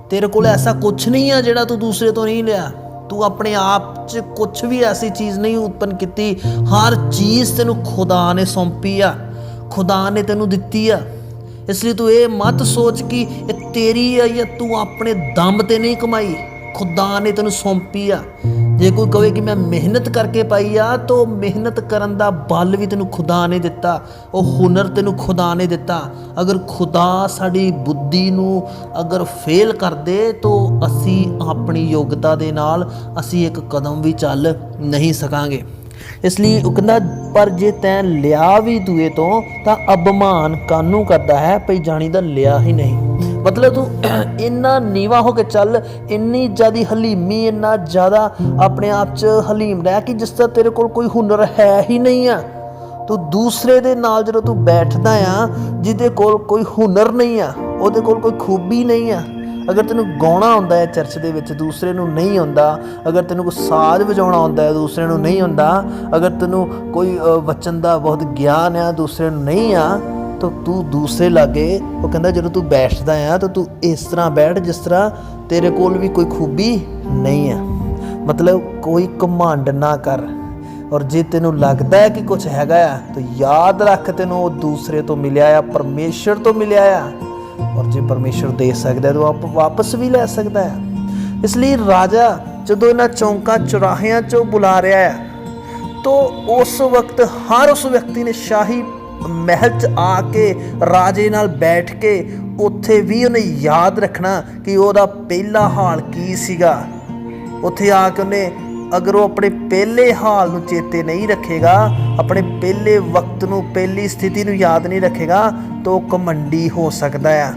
ਤੇਰੇ ਕੋਲ ਐਸਾ ਕੁਝ ਨਹੀਂ ਆ ਜਿਹੜਾ ਤੂੰ ਦੂਸਰੇ ਤੋਂ ਨਹੀਂ ਲਿਆ। ਤੂੰ ਆਪਣੇ ਆਪ 'ਚ ਕੁਝ ਵੀ ਐਸੀ ਚੀਜ਼ ਨਹੀਂ ਉਤਪਨ ਕੀਤੀ। ਹਰ ਚੀਜ਼ ਤੈਨੂੰ ਖੁਦਾ ਨੇ ਸੌਂਪੀ ਆ। ਖੁਦਾ ਨੇ ਤੈਨੂੰ ਦਿੱਤੀ ਆ। ਇਸ ਲਈ ਤੂੰ ਇਹ ਮਤ ਸੋਚ ਕਿ ਇਹ ਤੇਰੀ ਆ ਜਾਂ ਤੂੰ ਆਪਣੇ ਦਮ ਤੇ ਨਹੀਂ ਕਮਾਈ। ਖੁਦਾ ਨੇ ਤੈਨੂੰ ਸੌਂਪੀ ਆ। ਜੇ ਕੋਈ ਕਹੇ ਕਿ ਮੈਂ ਮਿਹਨਤ ਕਰਕੇ ਪਾਈ ਆ, ਤਾਂ ਮਿਹਨਤ ਕਰਨ ਦਾ ਬਲ ਵੀ ਤੈਨੂੰ ਖੁਦਾ ਨੇ ਦਿੱਤਾ। ਉਹ ਹੁਨਰ ਤੈਨੂੰ ਖੁਦਾ ਨੇ ਦਿੱਤਾ। ਅਗਰ ਖੁਦਾ ਸਾਡੀ ਬੁੱਧੀ ਨੂੰ ਅਗਰ ਫੇਲ ਕਰ ਦੇ ਤਾਂ ਅਸੀਂ ਆਪਣੀ ਯੋਗਤਾ ਦੇ ਨਾਲ ਅਸੀਂ ਇੱਕ ਕਦਮ ਵੀ ਚੱਲ ਨਹੀਂ ਸਕਾਂਗੇ। ਇਸ ਲਈ ਉਹ ਕਹਿੰਦਾ, ਪਰ ਜੇ ਤੈਂ ਲਿਆ ਵੀ ਦੂਏ ਤੋਂ, ਤਾਂ ਅਭਮਾਨ ਕਾਨੂੰ ਕਰਦਾ ਹੈ? ਭਈ ਜਾਣੀ ਦਾ ਲਿਆ ਹੀ ਨਹੀਂ। ਮਤਲਬ ਤੂੰ ਇੰਨਾ ਨੀਵਾ ਹੋ ਕੇ ਚੱਲ, ਇੰਨੀ ਜ਼ਿਆਦੀ ਹਲੀਮੀ ਇੰਨਾ ਜ਼ਿਆਦਾ ਆਪਣੇ ਆਪ 'ਚ ਹਲੀਮ ਰਹਿ ਕਿ ਜਿਸ ਦਾ ਤੇਰੇ ਕੋਲ ਕੋਈ ਹੁਨਰ ਹੈ ਹੀ ਨਹੀਂ ਆ। ਤੂੰ ਦੂਸਰੇ ਦੇ ਨਾਲ ਜਦੋਂ ਤੂੰ ਬੈਠਦਾ ਆ, ਜਿਹਦੇ ਕੋਲ ਕੋਈ ਹੁਨਰ ਨਹੀਂ ਆ, ਉਹਦੇ ਕੋਲ ਕੋਈ ਖੂਬੀ ਨਹੀਂ ਆ। ਅਗਰ ਤੈਨੂੰ ਗਾਉਣਾ ਆਉਂਦਾ ਹੈ ਚਰਚ ਦੇ ਵਿੱਚ, ਦੂਸਰੇ ਨੂੰ ਨਹੀਂ ਆਉਂਦਾ, ਅਗਰ ਤੈਨੂੰ ਕੋਈ ਸਾਜ਼ ਵਜਾਉਣਾ ਆਉਂਦਾ ਹੈ, ਦੂਸਰੇ ਨੂੰ ਨਹੀਂ ਆਉਂਦਾ, ਅਗਰ ਤੈਨੂੰ ਕੋਈ ਵਚਨ ਦਾ ਬਹੁਤ ਗਿਆਨ ਆ, ਦੂਸਰੇ ਨੂੰ ਨਹੀਂ ਆ ਤਾਂ ਤੂੰ ਦੂਸਰੇ ਲਾਗੇ ਉਹ ਕਹਿੰਦਾ, ਜਦੋਂ ਤੂੰ ਬੈਠਦਾ ਆ, ਤਾਂ ਤੂੰ ਇਸ ਤਰ੍ਹਾਂ ਬੈਠ, ਜਿਸ ਤਰ੍ਹਾਂ ਤੇਰੇ ਕੋਲ ਵੀ ਕੋਈ ਖੂਬੀ ਨਹੀਂ ਆ। ਮਤਲਬ ਕੋਈ ਕਮਾਂਡ ਨਾ ਕਰ। ਔਰ ਜੇ ਤੈਨੂੰ ਲੱਗਦਾ ਹੈ ਕਿ ਕੁਝ ਹੈਗਾ ਆ, ਤਾਂ ਯਾਦ ਰੱਖ ਤੈਨੂੰ ਉਹ ਦੂਸਰੇ ਤੋਂ ਮਿਲਿਆ ਆ, ਪਰਮੇਸ਼ਰ ਤੋਂ ਮਿਲਿਆ ਆ। ਔਰ ਜੇ ਪਰਮੇਸ਼ਰ ਦੇ ਸਕਦਾ ਹੈ, ਤਾਂ ਆਪ ਵਾਪਸ ਵੀ ਲੈ ਸਕਦਾ ਹੈ ਇਸ ਲਈ ਰਾਜਾ ਜਦੋਂ ਇਹਨਾਂ ਚੌਂਕਾਂ ਚੁਰਾਹਿਆਂ ਚੋਂ ਬੁਲਾ ਰਿਹਾ ਹੈ ਤੋ ਉਸ ਵਕਤ ਹਰ ਉਸ ਵਿਅਕਤੀ ਨੇ ਸ਼ਾਹੀ ਮਹਿਲ 'ਚ ਆ ਕੇ ਰਾਜੇ ਨਾਲ ਬੈਠ ਕੇ ਉੱਥੇ ਵੀ ਉਹਨੇ ਯਾਦ ਰੱਖਣਾ ਕਿ ਉਹਦਾ ਪਹਿਲਾ ਹਾਲ ਕੀ ਸੀਗਾ। ਉੱਥੇ ਆ ਕੇ ਉਹਨੇ ਅਗਰ ਉਹ ਆਪਣੇ ਪਹਿਲੇ ਹਾਲ ਨੂੰ ਚੇਤੇ ਨਹੀਂ ਰੱਖੇਗਾ, ਆਪਣੇ ਪਹਿਲੇ ਵਕਤ ਨੂੰ, ਪਹਿਲੀ ਸਥਿਤੀ ਨੂੰ ਯਾਦ ਨਹੀਂ ਰੱਖੇਗਾ, ਤਾਂ ਉਹ ਕਮੰਡੀ ਹੋ ਸਕਦਾ ਆ।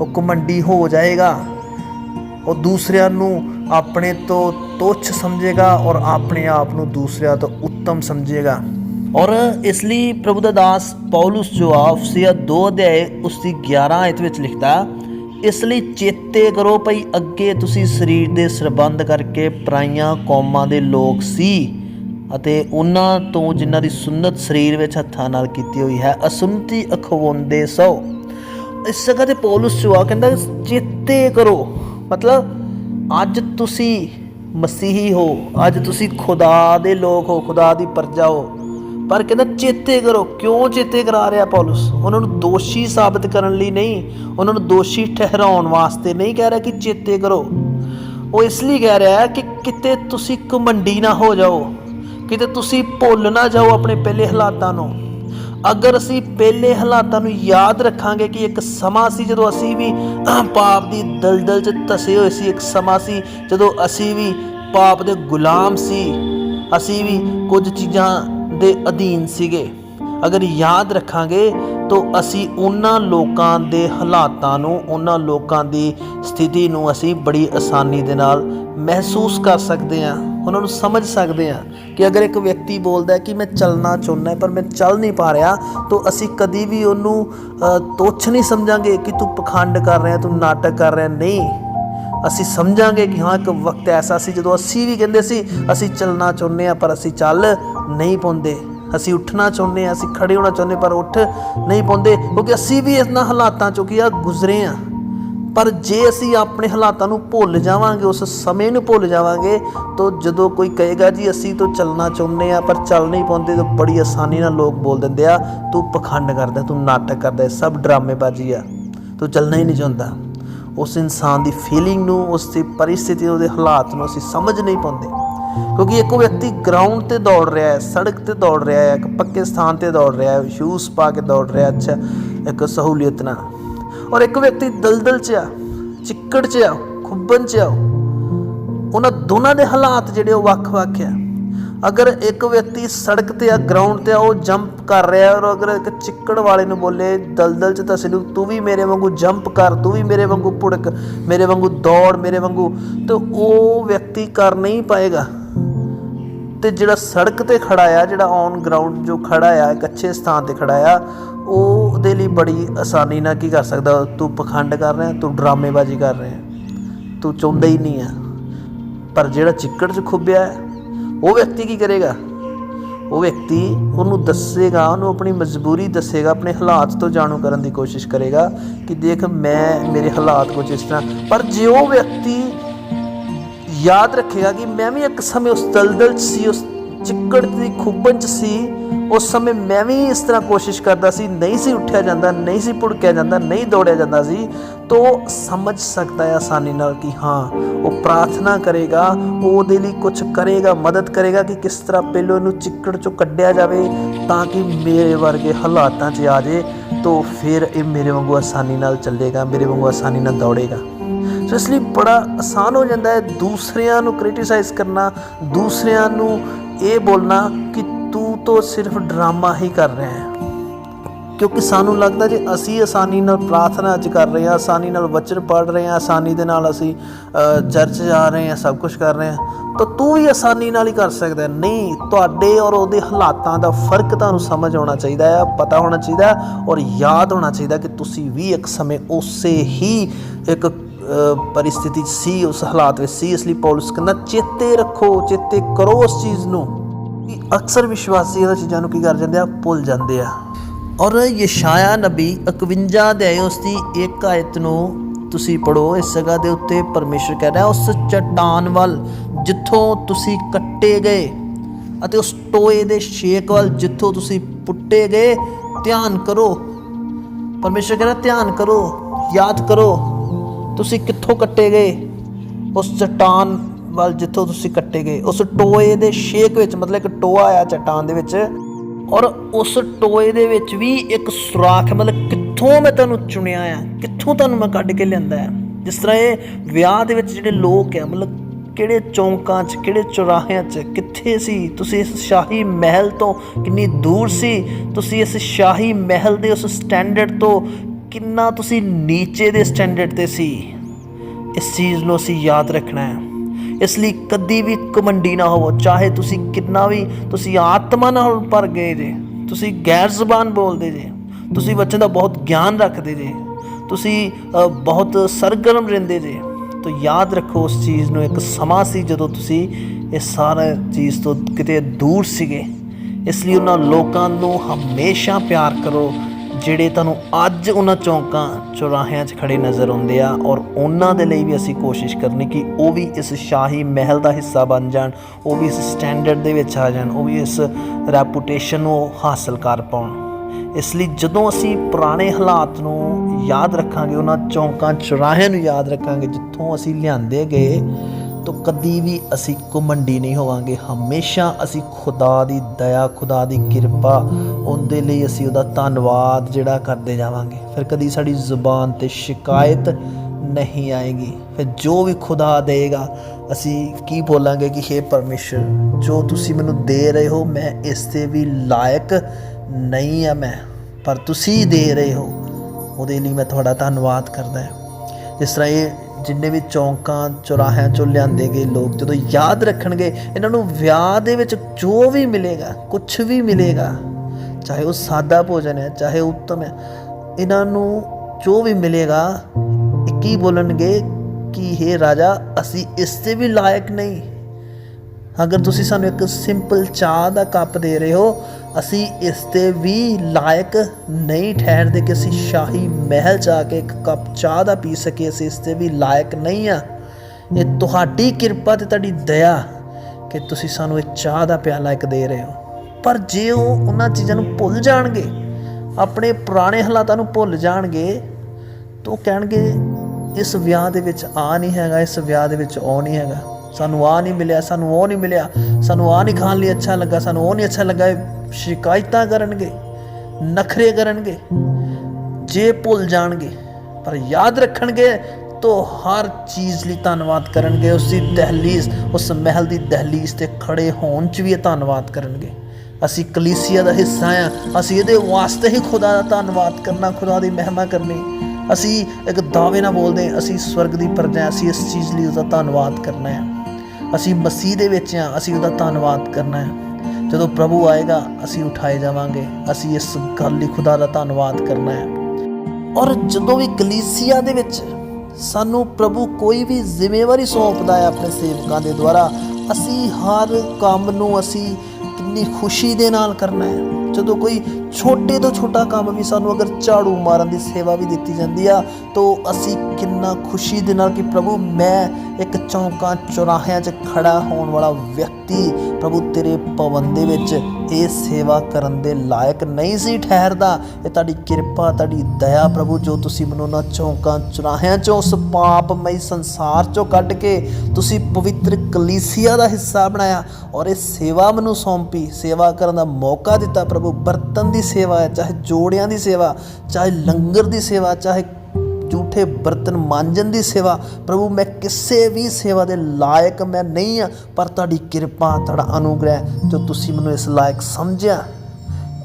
ਉਹ ਕਮੰਡੀ ਹੋ ਜਾਏਗਾ। ਉਹ ਦੂਸਰਿਆਂ ਨੂੰ ਆਪਣੇ ਤੋਂ ਤੁੱਛ ਸਮਝੇਗਾ ਔਰ ਆਪਣੇ ਆਪ ਨੂੰ ਦੂਸਰਿਆਂ ਤੋਂ ਉੱਤਮ ਸਮਝੇਗਾ। ਔਰ ਇਸ ਲਈ ਪ੍ਰਭੂ ਦਾ ਦਾਸ ਪੌਲਸ ਜੋ ਆ ਉਸਦੀਆਂ 2 ਅਧਿਆਏ ਉਸ ਦੀ 11 ਆਇਤ ਵਿੱਚ ਲਿਖਦਾ, ਇਸ ਲਈ ਚੇਤੇ ਕਰੋ ਭਈ ਅੱਗੇ ਤੁਸੀਂ ਸਰੀਰ ਦੇ ਸਰਬੰਧ ਕਰਕੇ ਪਰਾਈਆਂ ਕੌਮਾਂ ਦੇ ਲੋਕ ਸੀ ਅਤੇ ਉਹਨਾਂ ਤੋਂ ਜਿਨ੍ਹਾਂ ਦੀ ਸੁੰਨਤ ਸਰੀਰ ਵਿੱਚ ਹੱਥਾਂ ਨਾਲ ਕੀਤੀ ਹੋਈ ਹੈ, ਅਸੁੰਨਤੀ ਅਖਵਾਉਂਦੇ ਸੋ। ਇਸ ਜਗ੍ਹਾ ਤੇ ਪੌਲਸ ਜੋ ਕਹਿੰਦਾ, ਚੇਤੇ ਕਰੋ, ਮਤਲਬ ਅੱਜ ਤੁਸੀਂ ਮਸੀਹੀ ਹੋ, ਅੱਜ ਤੁਸੀਂ ਖੁਦਾ ਦੇ ਲੋਕ ਹੋ, ਖੁਦਾ ਦੀ ਪਰਜਾ ਹੋ। ਪਰ ਕਹਿੰਦਾ ਚੇਤੇ ਕਰੋ, ਕਿਉਂ ਚੇਤੇ ਕਰਾ ਰਿਹਾ ਪੌਲਸ? ਉਹਨਾਂ ਨੂੰ ਦੋਸ਼ੀ ਸਾਬਤ ਕਰਨ ਲਈ ਨਹੀਂ, ਉਹਨਾਂ ਨੂੰ ਦੋਸ਼ੀ ਠਹਿਰਾਉਣ ਵਾਸਤੇ ਨਹੀਂ ਕਹਿ ਰਿਹਾ ਕਿ ਚੇਤੇ ਕਰੋ। ਉਹ ਇਸ ਲਈ ਕਹਿ ਰਿਹਾ ਕਿ ਕਿਤੇ ਤੁਸੀਂ ਘਮੰਡੀ ਨਾ ਹੋ ਜਾਓ, ਕਿਤੇ ਤੁਸੀਂ ਭੁੱਲ ਨਾ ਜਾਓ ਆਪਣੇ ਪਹਿਲੇ ਹਾਲਾਤਾਂ ਨੂੰ। ਅਗਰ ਅਸੀਂ ਪਹਿਲੇ ਹਾਲਾਤਾਂ ਨੂੰ ਯਾਦ ਰੱਖਾਂਗੇ ਕਿ ਇੱਕ ਸਮਾਂ ਸੀ ਜਦੋਂ ਅਸੀਂ ਵੀ ਪਾਪ ਦੀ ਦਲਦਲ 'ਚ ਤਸੇ ਹੋਏ ਸੀ, ਇੱਕ ਸਮਾਂ ਸੀ ਜਦੋਂ ਅਸੀਂ ਵੀ ਪਾਪ ਦੇ ਗੁਲਾਮ ਸੀ, ਅਸੀਂ ਵੀ ਕੁਝ ਚੀਜ਼ਾਂ ਦੇ ਅਧੀਨ ਸੀਗੇ। ਅਗਰ ਯਾਦ ਰੱਖਾਂਗੇ ਤਾਂ ਅਸੀਂ ਉਹਨਾਂ ਲੋਕਾਂ ਦੇ ਹਾਲਾਤਾਂ ਨੂੰ ਉਹਨਾਂ ਲੋਕਾਂ ਦੀ ਸਥਿਤੀ ਨੂੰ ਅਸੀਂ ਬੜੀ ਆਸਾਨੀ ਦੇ ਨਾਲ ਮਹਿਸੂਸ ਕਰ ਸਕਦੇ ਹਾਂ। ਉਹਨਾਂ ਨੂੰ ਸਮਝ ਸਕਦੇ ਹਾਂ ਕਿ ਅਗਰ ਇੱਕ ਵਿਅਕਤੀ ਬੋਲਦਾ ਹੈ ਕਿ ਮੈਂ ਚੱਲਣਾ ਚਾਹੁੰਦਾ ਪਰ ਮੈਂ ਚੱਲ ਨਹੀਂ ਪਾ ਰਿਹਾ ਤਾਂ ਅਸੀਂ ਕਦੀ ਵੀ ਉਹਨੂੰ ਅ, ਨਹੀਂ ਸਮਝਾਂਗੇ ਕਿ ਤੂੰ ਪਖੰਡ ਕਰ ਰਿਹਾ ਤੂੰ ਨਾਟਕ ਕਰ ਰਿਹਾ। ਨਹੀਂ। ਅਸੀਂ ਸਮਝਾਂਗੇ ਕਿ ਹਾਂ, ਇੱਕ ਵਕਤ ਐਸਾ ਸੀ ਜਦੋਂ ਅਸੀਂ ਵੀ ਕਹਿੰਦੇ ਸੀ, ਅਸੀਂ ਚੱਲਣਾ ਚਾਹੁੰਦੇ ਆ ਪਰ ਅਸੀਂ ਚੱਲ ਨਹੀਂ ਪਾਉਂਦੇ। ਅਸੀਂ ਉੱਠਣਾ ਚਾਹੁੰਦੇ ਆ ਅਸੀਂ ਖੜੇ ਹੋਣਾ ਚਾਹੁੰਦੇ ਪਰ ਉੱਠ ਨਹੀਂ ਪਾਉਂਦੇ, ਕਿਉਂਕਿ ਅਸੀਂ ਵੀ ਇਹਨਾਂ ਹਾਲਾਤਾਂ ਚੋਂ ਕੀ ਆ, ਗੁਜ਼ਰੇ ਆ ਪਰ ਜੇ ਅਸੀਂ ਆਪਣੇ ਹਾਲਾਤਾਂ ਨੂੰ ਭੁੱਲ ਜਾਵਾਂਗੇ, ਉਸ ਸਮੇਂ ਨੂੰ ਭੁੱਲ ਜਾਵਾਂਗੇ, ਤਾਂ ਜਦੋਂ ਕੋਈ ਕਹੇਗਾ ਜੀ, ਅਸੀਂ ਤਾਂ ਚੱਲਣਾ ਚਾਹੁੰਦੇ ਆ ਪਰ ਚੱਲ ਨਹੀਂ ਪਾਉਂਦੇ, ਤਾਂ ਬੜੀ ਆਸਾਨੀ ਨਾਲ ਲੋਕ ਬੋਲ ਦਿੰਦੇ ਆ, ਤੂੰ ਪਖੰਡ ਕਰਦਾ, ਤੂੰ ਨਾਟਕ ਕਰਦਾ, ਇਹ ਸਭ ਡਰਾਮੇਬਾਜ਼ੀ ਆ। ਤੂੰ ਚੱਲਣਾ ਹੀ ਨਹੀਂ ਚਾਹੁੰਦਾ। ਉਸ ਇਨਸਾਨ ਦੀ ਫੀਲਿੰਗ ਨੂੰ, ਉਸ ਦੀ ਪਰਿਸਥਿਤੀ, ਉਹਦੇ ਹਾਲਾਤ ਨੂੰ ਅਸੀਂ ਸਮਝ ਨਹੀਂ ਪਾਉਂਦੇ। ਕਿਉਂਕਿ ਇੱਕ ਵਿਅਕਤੀ ਗਰਾਊਂਡ ਤੇ ਦੌੜ ਰਿਹਾ ਹੈ, ਸੜਕ ਤੇ ਦੌੜ ਰਿਹਾ ਹੈ, ਇੱਕ ਪੱਕੇ ਸਥਾਨ ਤੇ ਦੌੜ ਰਿਹਾ ਹੈ ਸ਼ੂਜ਼ ਪਾ ਕੇ ਦੌੜ ਰਿਹਾ ਅੱਛਾ, ਇੱਕ ਸਹੂਲੀਅਤ ਨਾਲ। ਔਰ ਇੱਕ ਵਿਅਕਤੀ ਦਲਦਲ 'ਚ ਆ, ਚਿੱਕੜ 'ਚ ਆ ਖੁੱਬਨ 'ਚ ਆ, ਉਹਨਾਂ ਦੋਨਾਂ ਦੇ ਹਾਲਾਤ ਜਿਹੜੇ ਉਹ ਵੱਖ-ਵੱਖ ਆ। ਅਗਰ ਇੱਕ ਵਿਅਕਤੀ ਸੜਕ ਤੇ ਆ ਗਰਾਊਂਡ ਤੇ ਆ ਉਹ ਜੰਪ ਕਰ ਰਿਹਾ ਔਰ ਅਗਰ ਇੱਕ ਚਿੱਕੜ ਵਾਲੇ ਨੂੰ ਬੋਲੇ ਦਲਦਲ 'ਚ ਤਾਂ ਸਿਲੂ ਤੂੰ ਵੀ ਮੇਰੇ ਵਾਂਗੂ ਜੰਪ ਕਰ ਤੂੰ ਵੀ ਮੇਰੇ ਵਾਂਗੂ ਪੁੜਕ ਮੇਰੇ ਵਾਂਗੂ ਦੌੜ ਮੇਰੇ ਵਾਂਗੂ ਤੇ ਉਹ ਵਿਅਕਤੀ ਕਰ ਨਹੀਂ ਪਾਏਗਾ। ਤੇ ਜਿਹੜਾ ਸੜਕ ਤੇ ਖੜਾ ਆ ਜਿਹੜਾ ਔਨ ਗਰਾਊਂਡ ਜੋ ਖੜਾ ਆ ਇੱਕ ਅੱਛੇ ਸਥਾਨ ਤੇ ਖੜਾ ਆ ਉਹ ਉਹਦੇ ਲਈ ਬੜੀ ਆਸਾਨੀ ਨਾਲ ਕੀ ਕਰ ਸਕਦਾ? ਤੂੰ ਪਖੰਡ ਕਰ ਰਿਹਾ ਤੂੰ ਡਰਾਮੇਬਾਜ਼ੀ ਕਰ ਰਿਹਾ ਤੂੰ ਚਾਹੁੰਦਾ ਹੀ ਨਹੀਂ ਆ। ਪਰ ਜਿਹੜਾ ਚਿੱਕੜ 'ਚ ਖੁੱਬਿਆ ਹੈ, ਉਹ ਵਿਅਕਤੀ ਕੀ ਕਰੇਗਾ? ਉਹ ਵਿਅਕਤੀ ਉਹਨੂੰ ਦੱਸੇਗਾ, ਉਹਨੂੰ ਆਪਣੀ ਮਜਬੂਰੀ ਦੱਸੇਗਾ, ਆਪਣੇ ਹਾਲਾਤ ਤੋਂ ਜਾਣੂ ਕਰਨ ਦੀ ਕੋਸ਼ਿਸ਼ ਕਰੇਗਾ ਕਿ ਦੇਖ ਮੈਂ, ਮੇਰੇ ਹਾਲਾਤ ਕੁਝ ਇਸ ਤਰ੍ਹਾਂ। ਪਰ ਜੇ ਉਹ ਵਿਅਕਤੀ ਯਾਦ ਰੱਖੇਗਾ ਕਿ ਮੈਂ ਵੀ ਇੱਕ ਸਮੇਂ ਉਸ ਦਲਦਲ 'ਚ ਸੀ, ਉਸ ਚਿੱਕੜ ਦੀ ਖੁੱਬਨ 'ਚ ਸੀ, ਉਸ ਸਮੇਂ ਮੈਂ ਵੀ ਇਸ ਤਰ੍ਹਾਂ ਕੋਸ਼ਿਸ਼ ਕਰਦਾ ਸੀ, ਨਹੀਂ ਸੀ ਉੱਠਿਆ ਜਾਂਦਾ, ਨਹੀਂ ਸੀ ਪੁੜਕਿਆ ਜਾਂਦਾ, ਨਹੀਂ ਦੌੜਿਆ ਜਾਂਦਾ ਸੀ, ਤੋ ਉਹ ਸਮਝ ਸਕਦਾ ਹੈ ਆਸਾਨੀ ਨਾਲ ਕਿ ਹਾਂ, ਉਹ ਪ੍ਰਾਰਥਨਾ ਕਰੇਗਾ ਉਹ ਉਹਦੇ ਲਈ ਕੁਝ ਕਰੇਗਾ, ਮਦਦ ਕਰੇਗਾ ਕਿ ਕਿਸ ਤਰ੍ਹਾਂ ਪਹਿਲੋਂ ਇਹਨੂੰ ਚਿੱਕੜ 'ਚੋਂ ਕੱਢਿਆ ਜਾਵੇ, ਤਾਂ ਕਿ ਮੇਰੇ ਵਰਗੇ ਹਾਲਾਤਾਂ 'ਚ ਆ ਜੇ ਤੋ ਫਿਰ ਇਹ ਮੇਰੇ ਵਾਂਗੂ ਆਸਾਨੀ ਨਾਲ ਚੱਲੇਗਾ, ਮੇਰੇ ਵਾਂਗੂ ਆਸਾਨੀ ਨਾਲ ਦੌੜੇਗਾ। ਸੋ ਇਸ ਲਈ ਬੜਾ ਆਸਾਨ ਹੋ ਜਾਂਦਾ ਹੈ ਦੂਸਰਿਆਂ ਨੂੰ ਕ੍ਰਿਟਿਸਾਈਜ਼ ਕਰਨਾ, ਦੂਸਰਿਆਂ ਨੂੰ ਇਹ ਬੋਲਣਾ ਕਿ ਤੂੰ ਤਾਂ ਸਿਰਫ ਡਰਾਮਾ ਹੀ ਕਰ ਰਿਹਾ ਹੈ। ਕਿਉਂਕਿ ਸਾਨੂੰ ਲੱਗਦਾ ਜੇ ਅਸੀਂ ਆਸਾਨੀ ਨਾਲ ਪ੍ਰਾਰਥਨਾ ਅੱਜ ਕਰ ਰਹੇ ਹਾਂ ਆਸਾਨੀ ਨਾਲ ਵਚਨ ਪੜ ਰਹੇ ਹਾਂ ਆਸਾਨੀ ਦੇ ਨਾਲ ਅਸੀਂ ਅ, ਚਰਚ ਜਾ ਰਹੇ ਹਾਂ ਸਭ ਕੁਝ ਕਰ ਰਹੇ ਹਾਂ ਤਾਂ ਤੂੰ ਵੀ ਆਸਾਨੀ ਨਾਲ ਹੀ ਕਰ ਸਕਦਾ ਨਹੀਂ ਤੁਹਾਡੇ ਔਰ ਉਹਦੇ ਹਾਲਾਤਾਂ ਦਾ ਫ਼ਰਕ ਤੁਹਾਨੂੰ ਸਮਝ ਆਉਣਾ ਚਾਹੀਦਾ ਹੈ ਪਤਾ ਹੋਣਾ ਚਾਹੀਦਾ ਔਰ ਯਾਦ ਹੋਣਾ ਚਾਹੀਦਾ ਕਿ ਤੁਸੀਂ ਵੀ ਇੱਕ ਸਮੇਂ ਉਸੇ ਹੀ ਇੱਕ ਪਰਿਸਥਿਤੀ 'ਚ ਸੀ, ਉਸ ਹਾਲਾਤ ਵਿੱਚ ਸੀ, ਇਸ ਲਈ ਪੌਲਸ ਕਹਿੰਦਾ, ਚੇਤੇ ਰੱਖੋ, ਚੇਤੇ ਕਰੋ ਉਸ ਚੀਜ਼ ਨੂੰ ਕਿ ਅਕਸਰ ਵਿਸ਼ਵਾਸੀ ਇਹਨਾਂ ਚੀਜ਼ਾਂ ਨੂੰ ਕੀ ਕਰ ਜਾਂਦੇ ਆ, ਭੁੱਲ ਜਾਂਦੇ ਆ। ਔਰ ਯਸ਼ਾਇਆ ਨਬੀ 51 ਦੇ ਉਸ ਦੀ ਇੱਕ ਆਇਤ ਨੂੰ ਤੁਸੀਂ ਪੜੋ ਇਸ ਜਗ੍ਹਾ ਦੇ ਉੱਤੇ ਪਰਮੇਸ਼ਰ ਕਹਿ ਰਿਹਾ, ਉਸ ਚਟਾਨ ਵੱਲ ਜਿੱਥੋਂ ਤੁਸੀਂ ਕੱਟੇ ਗਏ ਅਤੇ ਉਸ ਟੋਏ ਦੇ ਛੇਕ ਵੱਲ ਜਿੱਥੋਂ ਤੁਸੀਂ ਪੁੱਟੇ ਗਏ, ਧਿਆਨ ਕਰੋ। ਪਰਮੇਸ਼ਰ ਕਹਿ ਰਿਹਾ ਧਿਆਨ ਕਰੋ, ਯਾਦ ਕਰੋ। ਤੁਸੀਂ ਕਿੱਥੋਂ ਕੱਟੇ ਗਏ? ਉਸ ਚਟਾਨ ਵੱਲ ਜਿੱਥੋਂ ਤੁਸੀਂ ਕੱਟੇ ਗਏ। ਉਸ ਟੋਏ ਦੇ ਛੇਕ ਵਿੱਚ, ਮਤਲਬ ਇੱਕ ਟੋਆ ਆ ਚਟਾਨ ਦੇ ਵਿੱਚ। ਔਰ ਉਸ ਟੋਏ ਦੇ ਵਿੱਚ ਵੀ ਇੱਕ ਸੁਰਾਖ, ਮਤਲਬ ਕਿੱਥੋਂ ਮੈਂ ਤੁਹਾਨੂੰ ਚੁਣਿਆ ਆ? ਕਿੱਥੋਂ ਤੁਹਾਨੂੰ ਮੈਂ ਕੱਢ ਕੇ ਲਿਆਂਦਾ ਆ? ਜਿਸ ਤਰ੍ਹਾਂ ਇਹ ਵਿਆਹ ਦੇ ਵਿੱਚ ਜਿਹੜੇ ਲੋਕ ਆ, ਮਤਲਬ ਕਿਹੜੇ ਚੌਂਕਾਂ 'ਚ, ਕਿਹੜੇ ਚੌਰਾਹਿਆਂ 'ਚ, ਕਿੱਥੇ ਸੀ? ਤੁਸੀਂ ਇਸ ਸ਼ਾਹੀ ਮਹਿਲ ਤੋਂ ਕਿੰਨੀ ਦੂਰ ਸੀ? ਤੁਸੀਂ ਇਸ ਸ਼ਾਹੀ ਮਹਿਲ ਦੇ ਉਸ ਸਟੈਂਡਰਡ ਤੋਂ ਕਿੰਨਾ ਤੁਸੀਂ ਨੀਚੇ ਦੇ ਸਟੈਂਡਰਡ ਤੇ ਸੀ, ਇਸ ਚੀਜ਼ ਨੂੰ ਅਸੀਂ ਯਾਦ ਰੱਖਣਾ ਹੈ। ਇਸ ਲਈ ਕਦੀ ਵੀ ਕਮੰਡੀ ਨਾ ਹੋਵੋ, ਚਾਹੇ ਤੁਸੀਂ ਕਿੰਨਾ ਵੀ ਤੁਸੀਂ ਆਤਮਾ ਨਾਲ ਭਰ ਗਏ ਜੇ, ਤੁਸੀਂ ਗੈਰ ਜ਼ਬਾਨ ਬੋਲਦੇ ਜੇ, ਤੁਸੀਂ ਬੱਚੇ ਦਾ ਬਹੁਤ ਗਿਆਨ ਰੱਖਦੇ ਜੇ, ਤੁਸੀਂ ਬਹੁਤ ਸਰਗਰਮ ਰਹਿੰਦੇ ਜੇ, ਤਾਂ ਯਾਦ ਰੱਖੋ ਉਸ ਚੀਜ਼ ਨੂੰ, ਇੱਕ ਸਮਾਂ ਸੀ ਜਦੋਂ ਤੁਸੀਂ ਇਹ ਸਾਰਾ ਚੀਜ਼ ਤੋਂ ਕਿਤੇ ਦੂਰ ਸੀਗੇ। ਇਸ ਲਈ ਉਹਨਾਂ ਲੋਕਾਂ ਨੂੰ ਹਮੇਸ਼ਾ ਪਿਆਰ ਕਰੋ ਜਿਹੜੇ ਤੁਹਾਨੂੰ ਅੱਜ ਉਹਨਾਂ ਚੌਂਕਾਂ ਚੌਰਾਹਿਆਂ 'ਚ ਖੜੇ ਨਜ਼ਰ ਆਉਂਦੇ ਆ ਔਰ ਉਹਨਾਂ ਦੇ ਲਈ ਵੀ ਅਸੀਂ ਕੋਸ਼ਿਸ਼ ਕਰਨੀ ਕਿ ਉਹ ਵੀ ਇਸ ਸ਼ਾਹੀ ਮਹਿਲ ਦਾ ਹਿੱਸਾ ਬਣ ਜਾਣ, ਉਹ ਵੀ ਇਸ ਸਟੈਂਡਰਡ ਦੇ ਵਿੱਚ ਆ ਜਾਣ, ਉਹ ਵੀ ਇਸ ਰੈਪੂਟੇਸ਼ਨ ਨੂੰ ਹਾਸਲ ਕਰ ਪਾਉਣ। ਇਸ ਲਈ ਜਦੋਂ ਅਸੀਂ ਪੁਰਾਣੇ ਹਾਲਾਤ ਨੂੰ ਯਾਦ ਰੱਖਾਂਗੇ, ਉਹਨਾਂ ਚੌਂਕਾਂ ਚੌਰਾਹਿਆਂ ਨੂੰ ਯਾਦ ਰੱਖਾਂਗੇ, ਜਿੱਥੋਂ ਅਸੀਂ ਲਿਆਂਦੇ ਗਏ ਤੋਂ ਕਦੀ ਵੀ ਅਸੀਂ ਘਮੰਡੀ ਨਹੀਂ ਹੋਵਾਂਗੇ। ਹਮੇਸ਼ਾ ਅਸੀਂ ਖੁਦਾ ਦੀ ਦਇਆ, ਖੁਦਾ ਦੀ ਕਿਰਪਾ, ਉਹਦੇ ਲਈ ਅਸੀਂ ਉਹਦਾ ਧੰਨਵਾਦ ਜਿਹੜਾ ਕਰਦੇ ਜਾਵਾਂਗੇ। ਫਿਰ ਕਦੀ ਸਾਡੀ ਜ਼ੁਬਾਨ ਤੇ ਸ਼ਿਕਾਇਤ ਨਹੀਂ ਆਏਗੀ। ਫਿਰ ਜੋ ਵੀ ਖੁਦਾ ਦੇਗਾ, ਅਸੀਂ ਕੀ ਬੋਲਾਂਗੇ ਕਿ हे ਪਰਮੇਸ਼ਰ, ਜੋ ਤੁਸੀਂ ਮੈਨੂੰ ਦੇ ਰਹੇ ਹੋ, ਮੈਂ ਇਸ ਤੇ ਵੀ ਲਾਇਕ ਨਹੀਂ ਆ ਮੈਂ, ਪਰ ਤੁਸੀਂ ਦੇ ਰਹੇ ਹੋ, ਉਹਦੇ ਲਈ ਮੈਂ ਤੁਹਾਡਾ ਧੰਨਵਾਦ ਕਰਦਾ ਹਾਂ। ਜਿਸ ਤਰ੍ਹਾਂ ਇਹ ਜਿੰਨੇ ਵੀ ਚੌਂਕਾਂ, ਚੁਰਾਹਿਆਂ ਚੋਂ ਲਿਆਂਦੇ ਗਏ ਲੋਕ ਜਦੋਂ ਯਾਦ ਰੱਖਣਗੇ, ਇਹਨਾਂ ਨੂੰ ਵਿਆਹ ਦੇ ਵਿੱਚ ਜੋ ਵੀ ਮਿਲੇਗਾ ਕੁਝ ਵੀ ਮਿਲੇਗਾ, ਚਾਹੇ ਉਹ ਸਾਦਾ ਭੋਜਨ ਹੈ, ਚਾਹੇ ਉੱਤਮ ਹੈ, ਇਹਨਾਂ ਨੂੰ ਜੋ ਵੀ ਮਿਲੇਗਾ ਇਹ ਕੀ ਬੋਲਣਗੇ ਕਿ हे ਰਾਜਾ, ਅਸੀਂ ਇਸ ਤੇ ਵੀ ਲਾਇਕ ਨਹੀਂ। ਅਗਰ ਤੁਸੀਂ ਸਾਨੂੰ ਇੱਕ ਸਿੰਪਲ ਚਾਹ ਦਾ ਕੱਪ ਦੇ ਰਹੇ ਹੋ ਅਸੀਂ ਇਸ ਤੇ ਵੀ ਲਾਇਕ ਨਹੀਂ ਠਹਿਰਦੇ ਕਿ ਅਸੀਂ ਸ਼ਾਹੀ ਮਹਿਲ ਜਾ ਕੇ ਇੱਕ ਕੱਪ ਚਾਹ ਦਾ ਪੀ ਸਕੀਏ, ਅਸੀਂ ਇਸ ਤੇ ਵੀ ਲਾਇਕ ਨਹੀਂ ਆ। ਇਹ ਤੁਹਾਡੀ ਕਿਰਪਾ ਤੇ ਤੁਹਾਡੀ ਦਇਆ ਕਿ ਤੁਸੀਂ ਸਾਨੂੰ ਇਹ ਚਾਹ ਦਾ ਪਿਆਲਾ ਇੱਕ ਦੇ ਰਹੇ ਹੋ। ਪਰ ਜੇ ਉਹ ਉਹਨਾਂ ਚੀਜ਼ਾਂ ਨੂੰ ਭੁੱਲ ਜਾਣਗੇ, ਆਪਣੇ ਪੁਰਾਣੇ ਹਾਲਾਤਾਂ ਨੂੰ ਭੁੱਲ ਜਾਣਗੇ, ਤਾਂ ਉਹ ਕਹਿਣਗੇ, ਇਸ ਵਿਆਹ ਦੇ ਵਿੱਚ ਆ ਨਹੀਂ ਹੈਗਾ, ਇਸ ਵਿਆਹ ਦੇ ਵਿੱਚ ਉਹ ਨਹੀਂ ਹੈਗਾ। ਸਾਨੂੰ ਆ ਨਹੀਂ ਮਿਲਿਆ, ਸਾਨੂੰ ਉਹ ਨਹੀਂ ਮਿਲਿਆ, ਸਾਨੂੰ ਆ ਨਹੀਂ ਖਾਣ ਲਈ ਅੱਛਾ ਲੱਗਾ, ਸਾਨੂੰ ਉਹ ਨਹੀਂ ਅੱਛਾ ਲੱਗਾ, ਇਹ ਸ਼ਿਕਾਇਤਾਂ ਕਰਨਗੇ, ਨਖਰੇ ਕਰਨਗੇ, ਜੇ ਭੁੱਲ ਜਾਣਗੇ, ਪਰ ਯਾਦ ਰੱਖਣਗੇ ਤਾਂ ਹਰ ਚੀਜ਼ ਲਈ ਧੰਨਵਾਦ ਕਰਨਗੇ ਉਸ ਦੀ ਦਹਲੀਜ਼, ਉਸ ਮਹਿਲ ਦੀ ਦਹਲੀਜ਼ ਤੇ ਖੜੇ ਹੋਣ 'ਚ ਵੀ ਇਹ ਧੰਨਵਾਦ ਕਰਨਗੇ। ਅਸੀਂ ਕਲੀਸਿਆ ਦਾ ਹਿੱਸਾ ਆ ਅਸੀਂ ਇਹਦੇ ਵਾਸਤੇ ਹੀ ਖੁਦਾ ਦਾ ਧੰਨਵਾਦ ਕਰਨਾ, ਖੁਦਾ ਦੀ ਮਹਿਮਾ ਕਰਨੀ। ਅਸੀਂ ਇੱਕ ਦਾਅਵੇ ਨਾਲ ਬੋਲਦੇ ਅਸੀਂ ਸਵਰਗ ਦੀ ਪ੍ਰਜਾ ਅਸੀਂ ਇਸ ਚੀਜ਼ ਲਈ ਉਹਦਾ ਧੰਨਵਾਦ ਕਰਨਾ ਹੈ। ਅਸੀਂ ਮਸੀਹ ਦੇ ਵਿੱਚ ਆ ਅਸੀਂ ਉਹਦਾ ਧੰਨਵਾਦ ਕਰਨਾ ਹੈ। ਜਦੋਂ ਪ੍ਰਭੂ ਆਏਗਾ, ਅਸੀਂ ਉਠਾਏ ਜਾਵਾਂਗੇ। ਅਸੀਂ ਇਸ ਗੱਲ ਲਈ ਖੁਦਾ ਦਾ ਧੰਨਵਾਦ ਕਰਨਾ ਹੈ। ਔਰ ਜਦੋਂ ਵੀ ਕਲੀਸਿਆ ਦੇ ਵਿੱਚ ਸਾਨੂੰ ਪ੍ਰਭੂ ਕੋਈ ਵੀ ਜ਼ਿੰਮੇਵਾਰੀ ਸੌਂਪਦਾ ਹੈ ਆਪਣੇ ਸੇਵਕਾਂ ਦੇ ਦੁਆਰਾ, ਅਸੀਂ ਹਰ ਕੰਮ ਨੂੰ ਅਸੀਂ ਕਿੰਨੀ ਖੁਸ਼ੀ ਦੇ ਨਾਲ ਕਰਨਾ ਹੈ। ਜਦੋਂ ਕੋਈ ਛੋਟੇ ਤੋਂ ਛੋਟਾ ਕੰਮ ਵੀ ਸਾਨੂੰ ਅਗਰ ਝਾੜੂ ਮਾਰਨ ਦੀ ਸੇਵਾ ਵੀ ਦਿੱਤੀ ਜਾਂਦੀ ਆ, ਤਾਂ ਅਸੀਂ ਕਿੰਨਾ ਖੁਸ਼ੀ ਦੇ ਨਾਲ ਕਿ ਪ੍ਰਭੂ ਮੈਂ ਇੱਕ ਚੌਂਕਾਂ ਚੁਰਾਹਿਆਂ 'ਚ ਖੜਾ ਹੋਣ ਵਾਲਾ ਵਿਅਕਤੀ ਪ੍ਰਭੂ ਤੇਰੇ ਭਵਨ ਦੇ ਵਿੱਚ ਇਹ ਸੇਵਾ ਕਰਨ ਦੇ ਲਾਇਕ ਨਹੀਂ ਸੀ ਠਹਿਰਦਾ। ਇਹ ਤੁਹਾਡੀ ਕਿਰਪਾ, ਤੁਹਾਡੀ ਦਇਆ ਪ੍ਰਭੂ ਜੋ ਤੁਸੀਂ ਮੈਨੂੰ ਉਹਨਾਂ ਚੌਂਕਾਂ ਚੁਰਾਹਿਆਂ ਚੋਂ ਉਸ ਪਾਪਮਈ ਸੰਸਾਰ ਚੋਂ ਕੱਢ ਕੇ ਤੁਸੀਂ ਪਵਿੱਤਰ ਕਲੀਸਿਆ ਦਾ ਹਿੱਸਾ ਬਣਾਇਆ ਔਰ ਇਹ ਸੇਵਾ ਮੈਨੂੰ ਸੌਂਪੀ। ਸੇਵਾ ਕਰਨ ਦਾ ਮੌਕਾ ਦਿੱਤਾ ਪ੍ਰਭੂ। ਬਰਤਨ ਦੀ ਸੇਵਾ ਹੈ, ਚਾਹੇ ਜੋੜਿਆਂ ਦੀ ਸੇਵਾ, ਚਾਹੇ ਲੰਗਰ ਦੀ ਸੇਵਾ, ਚਾਹੇ ਝੂਠੇ ਬਰਤਨ ਮਾਂਜਣ ਦੀ ਸੇਵਾ। ਪ੍ਰਭੂ, ਮੈਂ ਕਿਸੇ ਵੀ ਸੇਵਾ ਦੇ ਲਾਇਕ ਮੈਂ ਨਹੀਂ ਆ ਪਰ ਤੁਹਾਡੀ ਕਿਰਪਾ, ਤੁਹਾਡਾ ਅਨੁਗ੍ਰਹਿ ਜੋ ਤੁਸੀਂ ਮੈਨੂੰ ਇਸ ਲਾਇਕ ਸਮਝਿਆ।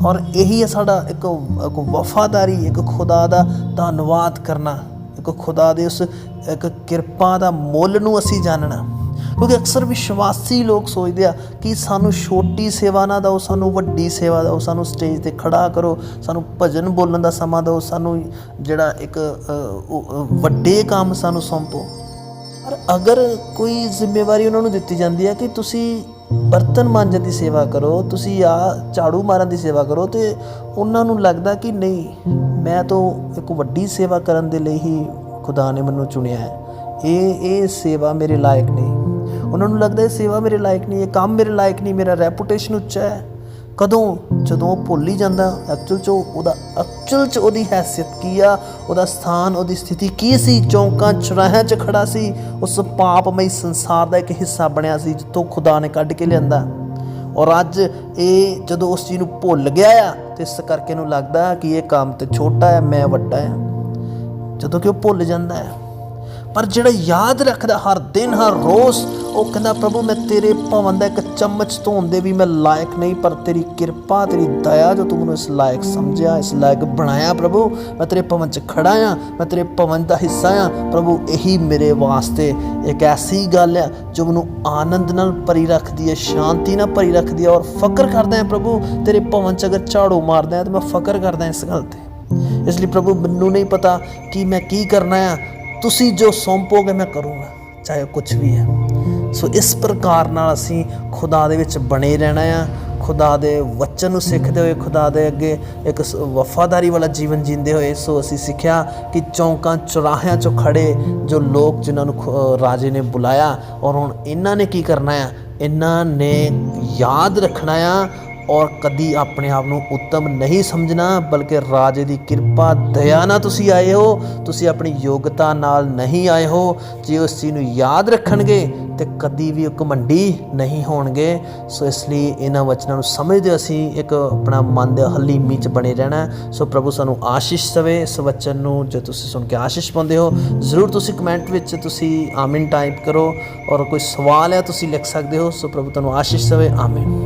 ਔਰ ਇਹੀ ਹੈ ਸਾਡਾ ਇੱਕ ਇੱਕ ਵਫਾਦਾਰੀ, ਇੱਕ ਖੁਦਾ ਦਾ ਧੰਨਵਾਦ ਕਰਨਾ। ਇੱਕ ਖੁਦਾ ਦੇ ਉਸ, ਇੱਕ ਕਿਰਪਾ ਦਾ ਮੁੱਲ ਨੂੰ ਅਸੀਂ ਜਾਣਨਾ। ਕਿਉਂਕਿ ਅਕਸਰ ਵਿਸ਼ਵਾਸੀ ਲੋਕ ਸੋਚਦੇ ਆ ਕਿ ਸਾਨੂੰ ਛੋਟੀ ਸੇਵਾ ਨਾ ਦਿਓ, ਸਾਨੂੰ ਵੱਡੀ ਸੇਵਾ ਦਿਓ, ਸਾਨੂੰ ਸਟੇਜ ਤੇ ਖੜਾ ਕਰੋ, ਸਾਨੂੰ ਭਜਨ ਬੋਲਣ ਦਾ ਸਮਾਂ ਦਿਓ, ਸਾਨੂੰ ਜਿਹੜਾ ਇੱਕ ਵੱਡੇ ਕੰਮ ਸਾਨੂੰ ਸੌਂਪੋ। ਪਰ ਅਗਰ ਕੋਈ ਜ਼ਿੰਮੇਵਾਰੀ ਉਹਨਾਂ ਨੂੰ ਦਿੱਤੀ ਜਾਂਦੀ ਹੈ ਕਿ ਤੁਸੀਂ ਬਰਤਨ ਮਾਂਜਣ ਦੀ ਸੇਵਾ ਕਰੋ, ਤੁਸੀਂ ਆ ਝਾੜੂ ਮਾਰਨ ਦੀ ਸੇਵਾ ਕਰੋ, ਤੇ ਉਹਨਾਂ ਨੂੰ ਲੱਗਦਾ ਕਿ ਨਹੀਂ, ਮੈਂ ਤਾਂ ਇੱਕ ਵੱਡੀ ਸੇਵਾ ਕਰਨ ਦੇ ਲਈ ਹੀ ਖੁਦਾ ਨੇ ਮੈਨੂੰ ਚੁਣਿਆ ਹੈ। ਇਹ ਇਹ ਸੇਵਾ ਮੇਰੇ ਲਾਇਕ ਨਹੀਂ। ਉਹਨਾਂ ਨੂੰ ਲੱਗਦਾ ਇਹ ਸੇਵਾ ਮੇਰੇ ਲਾਇਕ ਨਹੀਂ, ਇਹ ਕੰਮ ਮੇਰੇ ਲਾਇਕ ਨਹੀਂ, ਮੇਰਾ ਰੈਪੂਟੇਸ਼ਨ ਉੱਚਾ ਹੈ। ਕਦੋਂ? ਜਦੋਂ ਉਹ ਭੁੱਲ ਹੀ ਜਾਂਦਾ ਐਕਚੁਅਲ ਚ ਉਹ- ਉਹਦਾ ਐਕਚੁਅਲ ਚ ਉਹਦੀ ਹੈਸੀਅਤ ਕੀ ਆ? ਉਹਦਾ ਸਥਾਨ, ਉਹਦੀ ਸਥਿਤੀ ਕੀ ਸੀ? ਚੌਂਕਾਂ, ਚੁਰਾਹਿਆਂ 'ਚ ਖੜਾ ਸੀ। ਉਸ ਪਾਪਮਈ ਸੰਸਾਰ ਦਾ ਇੱਕ ਹਿੱਸਾ ਬਣਿਆ ਸੀ, ਜਿੱਥੋਂ ਖੁਦਾ ਨੇ ਕੱਢ ਕੇ ਲਿਆਂਦਾ। ਔਰ ਅੱਜ ਇਹ ਜਦੋਂ ਉਸ ਚੀਜ਼ ਨੂੰ ਭੁੱਲ ਗਿਆ ਆ, ਤੇ ਇਸ ਕਰਕੇ ਇਹਨੂੰ ਲੱਗਦਾ ਕਿ ਇਹ ਕੰਮ ਤੇ ਛੋਟਾ ਹੈ, ਮੈਂ ਵੱਡਾ ਹਾਂ। ਜਦੋਂ ਕਿ ਉਹ ਭੁੱਲ ਜਾਂਦਾ ਹੈ। ਪਰ ਜਿਹੜਾ ਯਾਦ ਰੱਖਦਾ ਹਰ ਦਿਨ, ਹਰ ਰੋਜ਼, ਉਹ ਕਹਿੰਦਾ, ਪ੍ਰਭੂ, ਮੈਂ ਤੇਰੇ ਭਵਨ ਦਾ ਇੱਕ ਚਮਚ ਧੋਣ ਦੇ ਵੀ ਮੈਂ ਲਾਇਕ ਨਹੀਂ, ਪਰ ਤੇਰੀ ਕਿਰਪਾ, ਤੇਰੀ ਦਇਆ ਜੋ ਤੂੰ ਮੈਨੂੰ ਇਸ ਲਾਇਕ ਸਮਝਿਆ, ਇਸ ਲਾਇਕ ਬਣਾਇਆ, ਪ੍ਰਭੂ, ਮੈਂ ਤੇਰੇ ਭਵਨ 'ਚ ਖੜਾ ਆ ਮੈਂ ਤੇਰੇ ਭਵਨ ਦਾ ਹਿੱਸਾ ਆ ਪ੍ਰਭੂ, ਇਹੀ ਮੇਰੇ ਵਾਸਤੇ ਇੱਕ ਐਸੀ ਗੱਲ ਆ ਜੋ ਮੈਨੂੰ ਆਨੰਦ ਨਾਲ ਭਰੀ ਰੱਖਦੀ ਹੈ, ਸ਼ਾਂਤੀ ਨਾਲ ਭਰੀ ਰੱਖਦੀ ਹੈ ਔਰ ਫਕਰ ਕਰਦਾ ਹਾਂ, ਪ੍ਰਭੂ, ਤੇਰੇ ਭਵਨ 'ਚ ਅਗਰ ਝਾੜੂ ਮਾਰਦਾ ਹਾਂ, ਤਾਂ ਮੈਂ ਫਕਰ ਕਰਦਾ ਇਸ ਗੱਲ ਤੇ। ਇਸ ਲਈ ਪ੍ਰਭੂ, ਮੈਨੂੰ ਨਹੀਂ ਪਤਾ ਕਿ ਮੈਂ ਕੀ ਕਰਨਾ ਆ ਤੁਸੀਂ ਜੋ ਸੌਂਪੋਗੇ ਮੈਂ ਕਰੂੰਗਾ, ਚਾਹੇ ਕੁਝ ਵੀ ਹੈ। ਸੋ ਇਸ ਪ੍ਰਕਾਰ ਨਾਲ ਅਸੀਂ ਖੁਦਾ ਦੇ ਵਿੱਚ ਬਣੇ ਰਹਿਣਾ ਆ। ਖੁਦਾ ਦੇ ਵਚਨ ਨੂੰ ਸਿੱਖਦੇ ਹੋਏ, ਖੁਦਾ ਦੇ ਅੱਗੇ ਇੱਕ ਸ- ਵਫਾਦਾਰੀ ਵਾਲਾ ਜੀਵਨ ਜੀਂਦੇ ਹੋਏ, ਸੋ ਅਸੀਂ ਸਿੱਖਿਆ ਕਿ ਚੌਂਕਾਂ ਚੁਰਾਹਿਆਂ 'ਚੋਂ ਖੜੇ ਜੋ ਲੋਕ ਜਿਨ੍ਹਾਂ ਨੂੰ ਰਾਜੇ ਨੇ ਬੁਲਾਇਆ ਔਰ ਹੁਣ ਇਹਨਾਂ ਨੇ ਕੀ ਕਰਨਾ ਆ? ਇਹਨਾਂ ਨੇ ਯਾਦ ਰੱਖਣਾ ਆ ਔਰ ਕਦੀ ਆਪਣੇ ਆਪ ਨੂੰ ਉੱਤਮ ਨਹੀਂ ਸਮਝਣਾ, ਬਲਕਿ ਰਾਜੇ ਦੀ ਕਿਰਪਾ, ਦਇਆ ਨਾਲ ਤੁਸੀਂ ਆਏ ਹੋ, ਤੁਸੀਂ ਆਪਣੀ ਯੋਗਤਾ ਨਾਲ ਨਹੀਂ ਆਏ ਹੋ। ਜੇ ਉਸ ਚੀਜ਼ ਨੂੰ ਯਾਦ ਰੱਖਣਗੇ, ਤੇ ਕਦੀ ਵੀ ਉਹ ਘਮੰਡੀ ਨਹੀਂ ਹੋਣਗੇ। ਸੋ ਇਸ ਲਈ ਇਹਨਾਂ ਵਚਨਾਂ ਨੂੰ ਸਮਝਦੇ ਅਸੀਂ ਇੱਕ ਆਪਣਾ ਮਨ ਦੇ ਹਲੀਮੀ ਚ ਬਣੇ ਰਹਿਣਾ ਸੋ ਪ੍ਰਭੂ ਸਾਨੂੰ ਆਸ਼ੀਸ਼ ਦੇਵੇ। ਇਸ ਵਚਨ ਨੂੰ ਜੇ ਤੁਸੀਂ ਸੁਣ ਕੇ ਆਸ਼ੀਸ਼ ਪਾਉਂਦੇ ਹੋ, ਜ਼ਰੂਰ ਤੁਸੀਂ ਕਮੈਂਟ ਵਿੱਚ ਤੁਸੀਂ ਆਮੀਨ ਟਾਈਪ ਕਰੋ। ਔਰ ਕੋਈ ਸਵਾਲ ਹੈ, ਤੁਸੀਂ ਲਿਖ ਸਕਦੇ ਹੋ। ਸੋ ਪ੍ਰਭੂ ਤੁਹਾਨੂੰ ਆਸ਼ੀਸ਼ ਦੇਵੇ। ਆਮੀਨ।